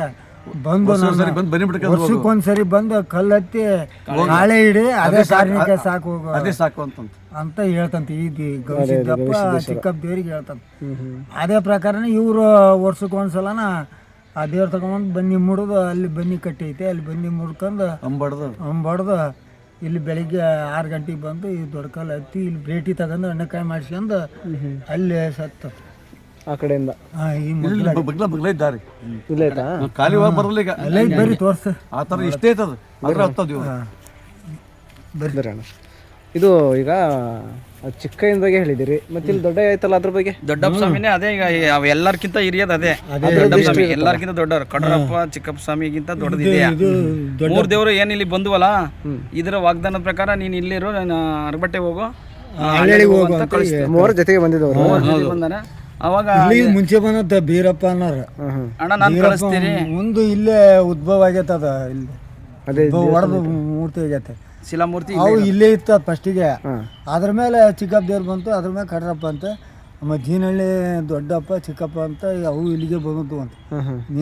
ಬಂದು ಸರಿ ಬಂದು ಬನ್ನಿ ಬಿಡ್ಕೊಂಡು ಹೋಗು. ವರ್ಷಕ್ಕೊಂದ್ಸರಿ ಬಂದು ಕಲ್ಲತ್ತಿ ನಾಳೆ ಇಡಿ ಅದೇ ಕಾರಣಕ್ಕೆ ಸಾಕು ಹೋಗು. ಅದೇ ಸಾಕು ಅಂತಂತ ಅಂತ ಹೇಳ್ತಂತ ಈ ದಿ- ಗವಿಸಿದ್ದಪ್ಪ ಚಿಕ್ಕಪ್ಪ ದೇವ್ರಿಗೆ ಹೇಳ್ತಂತ. ಅದೇ ಪ್ರಕಾರನೇ ಇವರು ವರ್ಷಕ್ಕೊಂದ್ಸಲನ ಆ ದೇವ್ರ ತಗೊಂಬಂದು ಬನ್ನಿ ಮುಡಿದು ಅಲ್ಲಿ ಬನ್ನಿ ಕಟ್ಟಿ ಐತೆ ಅಲ್ಲಿ ಬನ್ನಿ ಮುಡ್ಕೊಂಡು ಅಂಬಡ್ದು. ಬಡ್ದು ಇಲ್ಲಿ ಬೆಳಿಗ್ಗೆ ಆರು ಗಂಟೆಗೆ ಬಂದು ಈ ದೊಡ್ಡ ಕಾಲ ಹತ್ತಿ ಇಲ್ಲಿ ಭೇಟಿ ತಗೊಂಡು ಎಣ್ಣೆಕಾಯಿ ಮಾಡಿಸ್ಕೊಂಡು ಅಲ್ಲಿ ಸತ್ತು. ಆ ಕಡೆಯಿಂದ. ಆ, ಈ ಬಗ್ಲ ಬಗ್ಲ ಇದ್ದಾರೆ. ಇಲ್ಲ ಆಯ್ತಾ ಖಾಲಿ ಹೋಗಿ ಬರಲ್ಲ ಈಗ. ಅಲ್ಲೇ ಬರೀ ತೋರ್ಸ. ಆ ಥರ ಇಷ್ಟೇ ಐತದ ಅದ್ರ ಹತ್ತದ ಇವ್ರು ಬರ್ರಿ. ಅಣ್ಣ. ಇದು ಈಗ ಚಿಕ್ಕಯ್ಯನ ಬಗ್ಗೆ ಹೇಳಿದಿರಿ ಮತ್ತೆ ಇಲ್ಲಿ ದೊಡ್ಡ ಆಯ್ತಲ್ಲ ಅದ್ರ ಬಗ್ಗೆ? ದೊಡ್ಡಪ್ಪ ಸ್ವಾಮಿನೇ ಅದೇ ಈಗ ಅವ್ ಎಲ್ಲರ್ಕಿಂತ ಹಿರಿಯದ ಅದೇ. ದೊಡ್ಡಪ್ಪ ಸ್ವಾಮಿ. ಎಲ್ಲರ್ಕಿಂತ ದೊಡ್ಡವ್ರು. ಕಡ್ರಪ್ಪ ಚಿಕ್ಕಪ್ಪ ಸ್ವಾಮಿಗಿಂತ ದೊಡ್ಡದಿದೆಯಾ ಮೂರ್ ದೇವರು ಏನ್ ಇಲ್ಲಿ ಬಂದುವಲ್ಲ ಇದರ ವಾಗ್ದಾನದ ಪ್ರಕಾರ ನೀನ್ ಇಲ್ಲಿರು ನಾನು ಅರಬಟ್ಟೆ ಹೋಗು. ಮೂವರು ಹೋಗು ಅಂತ ಕಳಿಸ್ತೀನಿ. ಜೊತೆಗೆ ಬಂದಿದ್ದವರು. ಬಂದಾನೆ ಅವಾಗ ಇಲ್ಲಿ ಮುಂಚೆ ಬಂದತ್ತ ಬೀರಪ್ಪ ಅನ್ನೋರು. ಅಣ್ಣ ನಾನು ಕಳಿಸ್ತೀನಿ ಮುಂದೆ ಇಲ್ಲೇ ಉದ್ಭವ ಆಗೈತದ ಇಲ್ಲಿ. ಅದೇ ಹೊಡೆದು ಮೂರ್ತಿ ಆಗೈತೆ. ಶಿಲಾಮೂರ್ತಿ ಅವು ಇಲ್ಲೇ ಇತ್ತು ಫಸ್ಟಿಗೆ ಹಾಂ. ಅದ್ರ ಮೇಲೆ ಚಿಕ್ಕಪ್ಪ ದೇವ್ರು ಬಂತು ಅದ್ರ ಮೇಲೆ ಕಡ್ರಪ್ಪ ಅಂತ ನಮ್ಮ ಜೀನಹಳ್ಳಿ ದೊಡ್ಡಪ್ಪ ಚಿಕ್ಕಪ್ಪ ಅಂತ ಅವು ಇಲ್ಲಿಗೆ ಬಂದದ್ದು ಅಂತ.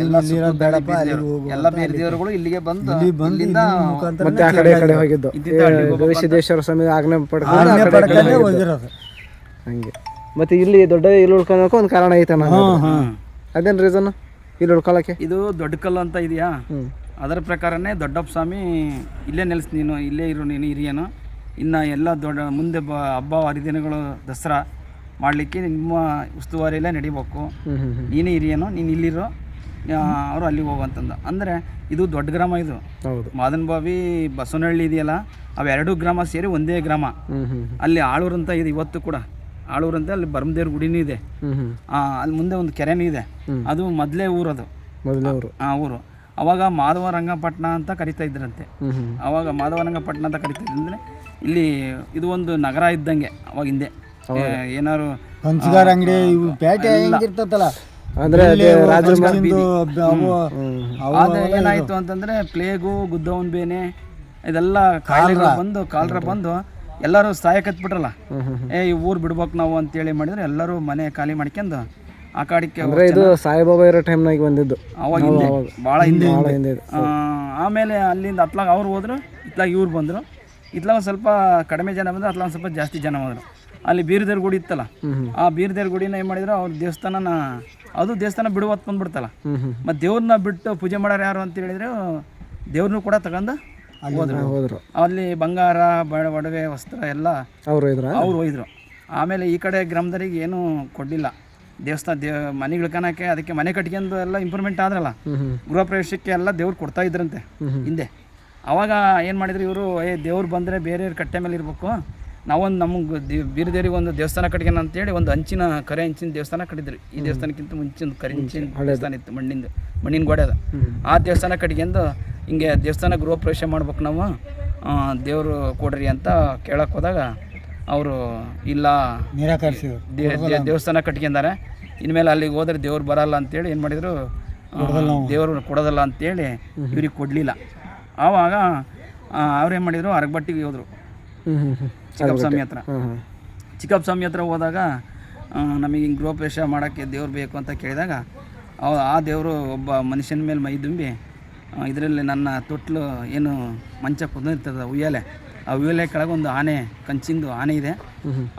ಇಲ್ಲಿರೋದು ಬೇಡಪ್ಪ ಅಲ್ಲಿಗೆ ಹೋಗು ಎಲ್ಲ ಬೇರೆ ದೇವರುಗಳು ಇಲ್ಲಿಗೆ ಬಂದು ಇಲ್ಲಿ ಬಂದು ಮುಖಾಂತರ ಮತ್ತೆ ಆ ಕಡೆ ಈ ಕಡೆ ಹೋಗಿದ್ದು. ಗವಿಸಿದ್ದೇಶ್ವರ ಸ್ವಾಮಿ ಆಜ್ಞೆ ಪಡ್ಕೊಂಡೇ ಹೋಗಿರೋದು. ಹಂಗೆ. ಮತ್ತೆ ಇಲ್ಲಿ ದೊಡ್ಡ ಇಲ್ಲಿ ಉಳ್ಕೊಳಕ್ಕೆ ಒಂದು ಕಾರಣ ಐತೆ ಅದೇನ್ ರೀಸನ್ ಇಲ್ಲಿ ಉಳ್ಕೊಳಕ್ಕೆ? ಇದು ದೊಡ್ಡ ಕಲ್ಲು ಅಂತ ಇದೆಯಾ? ಅದರ ಪ್ರಕಾರನೇ ದೊಡ್ಡಪ್ಪ ಸ್ವಾಮಿ ಇಲ್ಲೇ ನೆಲೆಸಿ ನೀನು ಇಲ್ಲೇ ಇರು ನೀನು ಹಿರಿಯನು. ಇನ್ನು ಎಲ್ಲ ದೊಡ್ಡ ಮುಂದೆ ಬ ಹಬ್ಬ ಹರಿದಿನಗಳು ದಸರಾ ಮಾಡಲಿಕ್ಕೆ ನಿಮ್ಮ ಉಸ್ತುವಾರಿಯಲ್ಲೇ ನಡಿಬೇಕು. ನೀನು ಹಿರಿಯನು ನೀನು ಇಲ್ಲಿರು. ಅವರು ಅಲ್ಲಿಗೆ ಹೋಗುವಂತಂದು ಅಂದರೆ ಇದು ದೊಡ್ಡ ಗ್ರಾಮ ಇದು. ಮಾದನ್ ಬಾವಿ ಬಸವನಹಳ್ಳಿ ಇದೆಯಲ್ಲ ಅವೆರಡು ಗ್ರಾಮ ಸೇರಿ ಒಂದೇ ಗ್ರಾಮ. ಅಲ್ಲಿ ಆಳೂರು ಅಂತ ಇದೆ ಇವತ್ತು ಕೂಡ. ಆಳೂರು ಅಂತ ಅಲ್ಲಿ ಬರಮದೇವ್ರ ಗುಡಿನೂ ಇದೆ. ಅಲ್ಲಿ ಮುಂದೆ ಒಂದು ಕೆರೆನೂ ಇದೆ. ಅದು ಮೊದಲೇ ಊರದು ಮೊದಲೇ ಊರು. ಆ ಊರು. ಅವಾಗ ಮಾಧವ ರಂಗಪಟ್ಟಣ ಅಂತ ಕರಿತಾ ಇದ್ರಂತೆ. ಅವಾಗ ಮಾಧವ ರಂಗಪಟ್ಟಣ ಅಂತ ಕರಿತಾ ಇದ್ರಂದ್ರೆ ಇಲ್ಲಿ ಇದು ಒಂದು ನಗರ ಇದ್ದಂಗೆ ಅವಾಗ ಹಿಂದೆ. ಏನಾರು ಹಂಚಗಾರ ಅಂಗಡಿ ಇವು ಪೇಟೆ ಹೆಂಗಿರ್ತತಲ್ಲ ಅಂದರೆ ಅದೇ ರಾಜರ ತಿಂದು ಅವು ಅವು ಏನಾಯ್ತು ಅಂತಂದ್ರೆ ಪ್ಲೇಗು ಗುದ್ದವನ್ ಬೇನೆ ಇದೆಲ್ಲ ಕಾಲ್ರ. ಬಂದು ಕಾಲ್ರ ಬಂದು ಎಲ್ಲರೂ ಸಾಯಕತ್ಬಿಟ್ರಲ್ಲ ಏ ಈ ಊರು ಬಿಡ್ಬೇಕು ನಾವು ಅಂತೇಳಿ ಮಾಡಿದ್ರೆ ಎಲ್ಲರೂ ಮನೆ ಖಾಲಿ ಮಾಡ್ಕೊಂಡು ಆ ಕಾಡಿಕೆ ಅಂದರೆ ಇದು ಸಾಯಿಬಾಬಾ ಇರೋ ಟೈಮ್ನಾಗ ಬಂದಿದ್ದು. ಅವಾಗ ಹಿಂದೆ ಭಾಳ ಹಿಂದೆ ಹಿಂದೆ. ಆಮೇಲೆ ಅಲ್ಲಿಂದ ಅತ್ಲಾಗ ಅವ್ರು ಹೋದ್ರು ಇತ್ಲಾಗ ಇವ್ರು ಬಂದರು. ಇತ್ಲಾಗ ಒಂದು ಸ್ವಲ್ಪ ಕಡಿಮೆ ಜನ ಬಂದರು ಅತ್ಲಾಗ ಸ್ವಲ್ಪ ಜಾಸ್ತಿ ಜನ ಹೋದ್ರು. ಅಲ್ಲಿ ಬೀರದೇವ್ರ ಗುಡಿ ಇತ್ತಲ್ಲ ಆ ಬೀರದೇವ್ರ ಗುಡಿನ ಏನು ಮಾಡಿದ್ರು ಅವ್ರ ದೇವಸ್ಥಾನನ ಅದು ದೇವಸ್ಥಾನ ಬಿಡುವತ್ತು ಬಂದ್ಬಿಡ್ತಲ್ಲ. ಮತ್ತು ದೇವ್ರನ್ನ ಬಿಟ್ಟು ಪೂಜೆ ಮಾಡೋರು ಯಾರು ಅಂತ ಹೇಳಿದ್ರೆ ದೇವ್ರನ್ನೂ ಕೂಡ ತಗೊಂಡು ಹೋದ್ರು. ಹೋದ್ರು. ಅಲ್ಲಿ ಬಂಗಾರ ಬ ಒಡವೆ ವಸ್ತ್ರ ಎಲ್ಲ ಅವ್ರು ಇದ್ರ ಅವ್ರು ಒಯ್ದರು ಆಮೇಲೆ ಈ ಕಡೆ ಗ್ರಾಮದರಿಗೆ ಏನೂ ಕೊಡಲಿಲ್ಲ. ದೇವಸ್ಥಾನ ದೇವ ಮನೆಗಳು ಕಣಕ್ಕೆ ಅದಕ್ಕೆ ಮನೆ ಕಟ್ಕೊಂಡು ಎಲ್ಲ ಇಂಪ್ರೂವ್ಮೆಂಟ್ ಆದ್ರಲ್ಲ ಗೃಹ ಪ್ರವೇಶಕ್ಕೆ ಎಲ್ಲ ದೇವ್ರು ಕೊಡ್ತಾ ಇದ್ರಂತೆ ಹಿಂದೆ. ಅವಾಗ ಏನು ಮಾಡಿದ್ರು ಇವರು ಏ ದೇವ್ರು ಬಂದರೆ ಬೇರೆಯವ್ರ ಕಟ್ಟೆ ಮೇಲೆ ಇರಬೇಕು ನಾವೊಂದು ನಮಗೆ ಬೀರದೇವ್ರಿಗೆ ಒಂದು ದೇವಸ್ಥಾನ ಕಟ್ಗೆನ ಅಂತೇಳಿ ಒಂದು ಹಂಚಿನ ಕರೆ ಹಂಚಿನ ದೇವಸ್ಥಾನ ಕಟ್ಟಿದ್ರು. ಈ ದೇವಸ್ಥಾನಕ್ಕಿಂತ ಮುಂಚಿನ ಕರೆ ಹಂಚಿನ ದೇವಸ್ಥಾನ ಇತ್ತು ಮಣ್ಣಿಂದ ಮಣ್ಣಿನ ಗೋಡೆ ಅದ. ಆ ದೇವಸ್ಥಾನ ಕಟ್ಕೊಂಡು ಹಿಂಗೆ ದೇವಸ್ಥಾನ ಗೃಹ ಪ್ರವೇಶ ಮಾಡ್ಬೇಕು ನಾವು ದೇವರು ಕೊಡ್ರಿ ಅಂತ ಕೇಳಕ್ಕೆ ಹೋದಾಗ ಅವರು ಇಲ್ಲ ದೇವಸ್ಥಾನ ಕಟ್ಕೊಂಡಾರೆ ಇನ್ಮೇಲೆ ಅಲ್ಲಿಗೆ ಹೋದ್ರೆ ದೇವ್ರು ಬರಲ್ಲ ಅಂತೇಳಿ ಏನು ಮಾಡಿದರು ದೇವರು ಕೊಡೋದಲ್ಲ ಅಂತೇಳಿ ಇವ್ರಿಗೆ ಕೊಡಲಿಲ್ಲ. ಆವಾಗ ಅವ್ರೇನು ಮಾಡಿದ್ರು ಅರಗಬಟ್ಟಿಗೆ ಹೋದರು. ಚಿಕ್ಕಪ್ಪ ಸ್ವಾಮಿ ಹತ್ರ. ಚಿಕ್ಕಪ್ಪ ಸ್ವಾಮಿ ಹತ್ರ ಹೋದಾಗ ನಮಗೆ ಹಿಂಗೆ ಗೃಹ ಪ್ರವೇಶ ಮಾಡೋಕ್ಕೆ ದೇವ್ರು ಬೇಕು ಅಂತ ಕೇಳಿದಾಗ ಅವ ಆ ದೇವರು ಒಬ್ಬ ಮನುಷ್ಯನ ಮೇಲೆ ಮೈ ದುಂಬಿ ಇದರಲ್ಲಿ ನನ್ನ ತೊಟ್ಲು ಏನು ಮಂಚ ಕುದಿರ್ತದೆ ಉಯ್ಯಾಲೆ. ಆ ಉಯ್ಯಾಲೆ ಕೆಳಗೆ ಒಂದು ಆನೆ ಕಂಚಿಂದು ಆನೆ ಇದೆ.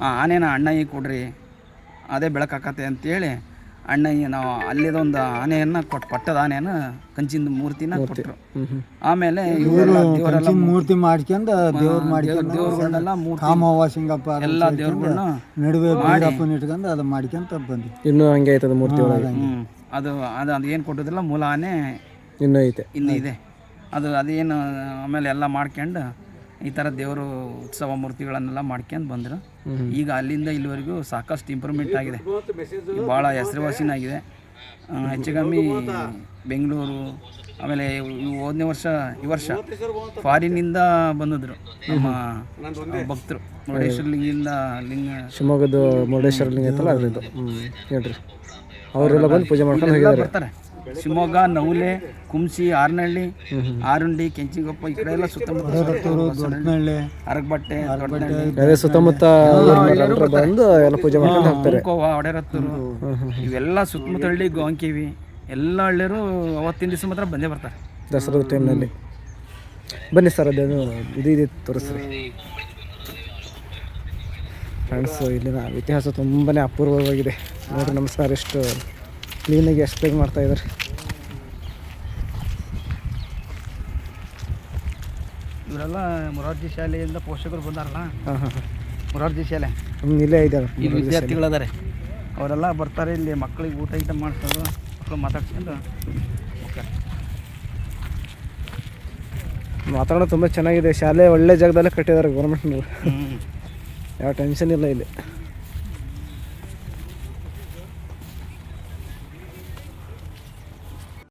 ಆ ಆನೆನ ಅಣ್ಣ ಅಣ್ಣಯ್ಯ ಕೊಡ್ರಿ ಅದೇ ಬೆಳಕಾಕತ್ತೆ ಅಂತೇಳಿ ಅಣ್ಣಯ್ಯ ನಾವು ಅಲ್ಲಿದೊಂದು ಆನೆಯನ್ನು ಕೊಟ್ಟು ಕೊಟ್ಟದ ಆನೆಯನ್ನು ಕಂಚಿನ ಮೂರ್ತಿನ ಕೊಟ್ಟರು ಆಮೇಲೆ ಇವರೆಲ್ಲ ಮೂರ್ತಿ ಮಾಡ್ಕೊಂಡು ದೇವ್ರು ಮಾಡ್ಕೊಂಡು ದೇವ್ರಗಳನ್ನೆಲ್ಲ ಮೂರ್ತಿ ಕಾಮವ್ವ ಸಿಂಗಪ್ಪ ಎಲ್ಲ ದೇವ್ರಗಳನ್ನ ನಡುವೆ ಬೀರಪ್ಪನ ಇಟ್ಕೊಂಡು ಅದು ಮಾಡ್ಕೊಂತ ಬಂದ್ವಿ. ಇನ್ನು ಹಂಗೆ ಆಯ್ತದ ಮೂರ್ತಿ ಒಳಗೆ? ಅದು ಅದು ಅದು ಏನು ಕೊಟ್ಟೋದಿಲ್ಲ ಮೂಲ ಆನೆ ಇನ್ನೂ ಐತೆ. ಇನ್ನೂ ಇದೆ. ಅದು ಅದೇನು ಆಮೇಲೆ ಎಲ್ಲ ಮಾಡ್ಕೊಂಡು ಈ ಥರ ದೇವರು ಉತ್ಸವ ಮೂರ್ತಿಗಳನ್ನೆಲ್ಲ ಮಾಡ್ಕೊಂಡು ಬಂದರು. ಈಗ ಅಲ್ಲಿಂದ ಇಲ್ಲಿವರೆಗೂ ಸಾಕಷ್ಟು ಇಂಪ್ರೂವ್ಮೆಂಟ್ ಆಗಿದೆ. ಭಾಳ ಹೆಸರುವಾಸಿನಾಗಿದೆ ಹೆಚ್ಚು ಕಮ್ಮಿ ಬೆಂಗಳೂರು ಆಮೇಲೆ ಹೋದನೇ ವರ್ಷ ಈ ವರ್ಷ ಫಾರಿನಿಂದ ಬಂದಿದ್ರು ನಮ್ಮ ಭಕ್ತರು. ಮುರುಡೇಶ್ವರ ಲಿಂಗದಿಂದ ಲಿಂಗ ಶಿವಮೊಗ್ಗದ ಮುರುಡೇಶ್ವರ ಲಿಂಗ ಐತಲ್ಲ ಅದರಿಂದ ಹ್ಞೂ ಹೇಳ್ರಿ ಅವರೆಲ್ಲ ಬಂದು ಪೂಜೆ ಮಾಡ್ಕೊಂಡು ಹೋಗಿದ್ದಾರೆ. ಬರ್ತಾರೆ. ಶಿವಮೊಗ್ಗ ನವಲೆ ಕುಂಸಿ ಆರ್ನಹಳ್ಳಿ ಆರುಂಡಿ ಕೆಂಚಿಗೊಪ್ಪ ಈ ಕಡೆ ಎಲ್ಲ ಸುತ್ತಮುತ್ತ ಅರಗಬಟ್ಟೆ ಅದೇ ಸುತ್ತಮುತ್ತ ಬಂದು ಎಲ್ಲ ಪೂಜೆ ಮಾಡ್ಕೊಂಡು ಹೋಗ್ತಾರೆ. ಹುಣ್ಕೋವ ಒಡೆರತ್ತೂರು ಇವೆಲ್ಲ ಸುತ್ತಮುತ್ತ ಹಳ್ಳಿ ಗೋಂಕಿವಿ ಎಲ್ಲ ಹಳ್ಳಿಯರು ಅವತ್ತಿನ ದಿವಸ ಮಾತ್ರ ಬಂದೇ ಬರ್ತಾರೆ. ದಸರಾ ಟೈಮ್ನಲ್ಲಿ ಬನ್ನಿ ಸರ್ ಅದೇನು ಇದು ಇದೆ ತೋರಿಸ್ರಿ. ಫ್ರೆಂಡ್ಸ್ ಇಲ್ಲಿನ ಇತಿಹಾಸ ತುಂಬಾ ಅಪೂರ್ವವಾಗಿದೆ. ನೋಡಿ ನಮಸ್ಕಾರ ಎಷ್ಟು ಕ್ಲೀನಾಗಿ ಎಕ್ಸ್ಪ್ಲೇನ್ ಮಾಡ್ತಾ ಇದ್ದಾರೆ. ಇವರೆಲ್ಲ ಮೊರಾರ್ಜಿ ಶಾಲೆಯಿಂದ ಪೋಷಕರು ಬಂದಾರಲ್ಲ? ಹಾಂ ಹಾಂ ಮೊರಾರ್ಜಿ ಶಾಲೆ? ಇಲ್ಲೇ ಇದ್ದಾರೆ ಇಲ್ಲಿ ವಿದ್ಯಾರ್ಥಿಗಳಿದ್ದಾರೆ ಅವರೆಲ್ಲ ಬರ್ತಾರೆ ಇಲ್ಲಿ ಮಕ್ಕಳಿಗೆ ಊಟ ಗೀಟ ಮಾಡಿಸೋದು ಮಕ್ಕಳು ಮಾತಾಡ್ಸ್ಕೊಂಡು ಓಕೆ ವಾತಾವರಣ ತುಂಬ ಚೆನ್ನಾಗಿದೆ. ಶಾಲೆ ಒಳ್ಳೆ ಜಾಗದಲ್ಲೇ ಕಟ್ಟಿದ್ದಾರೆ ಗೌರ್ಮೆಂಟ್ನವರು ಯಾವ ಟೆನ್ಷನ್ ಇಲ್ಲ ಇಲ್ಲಿ.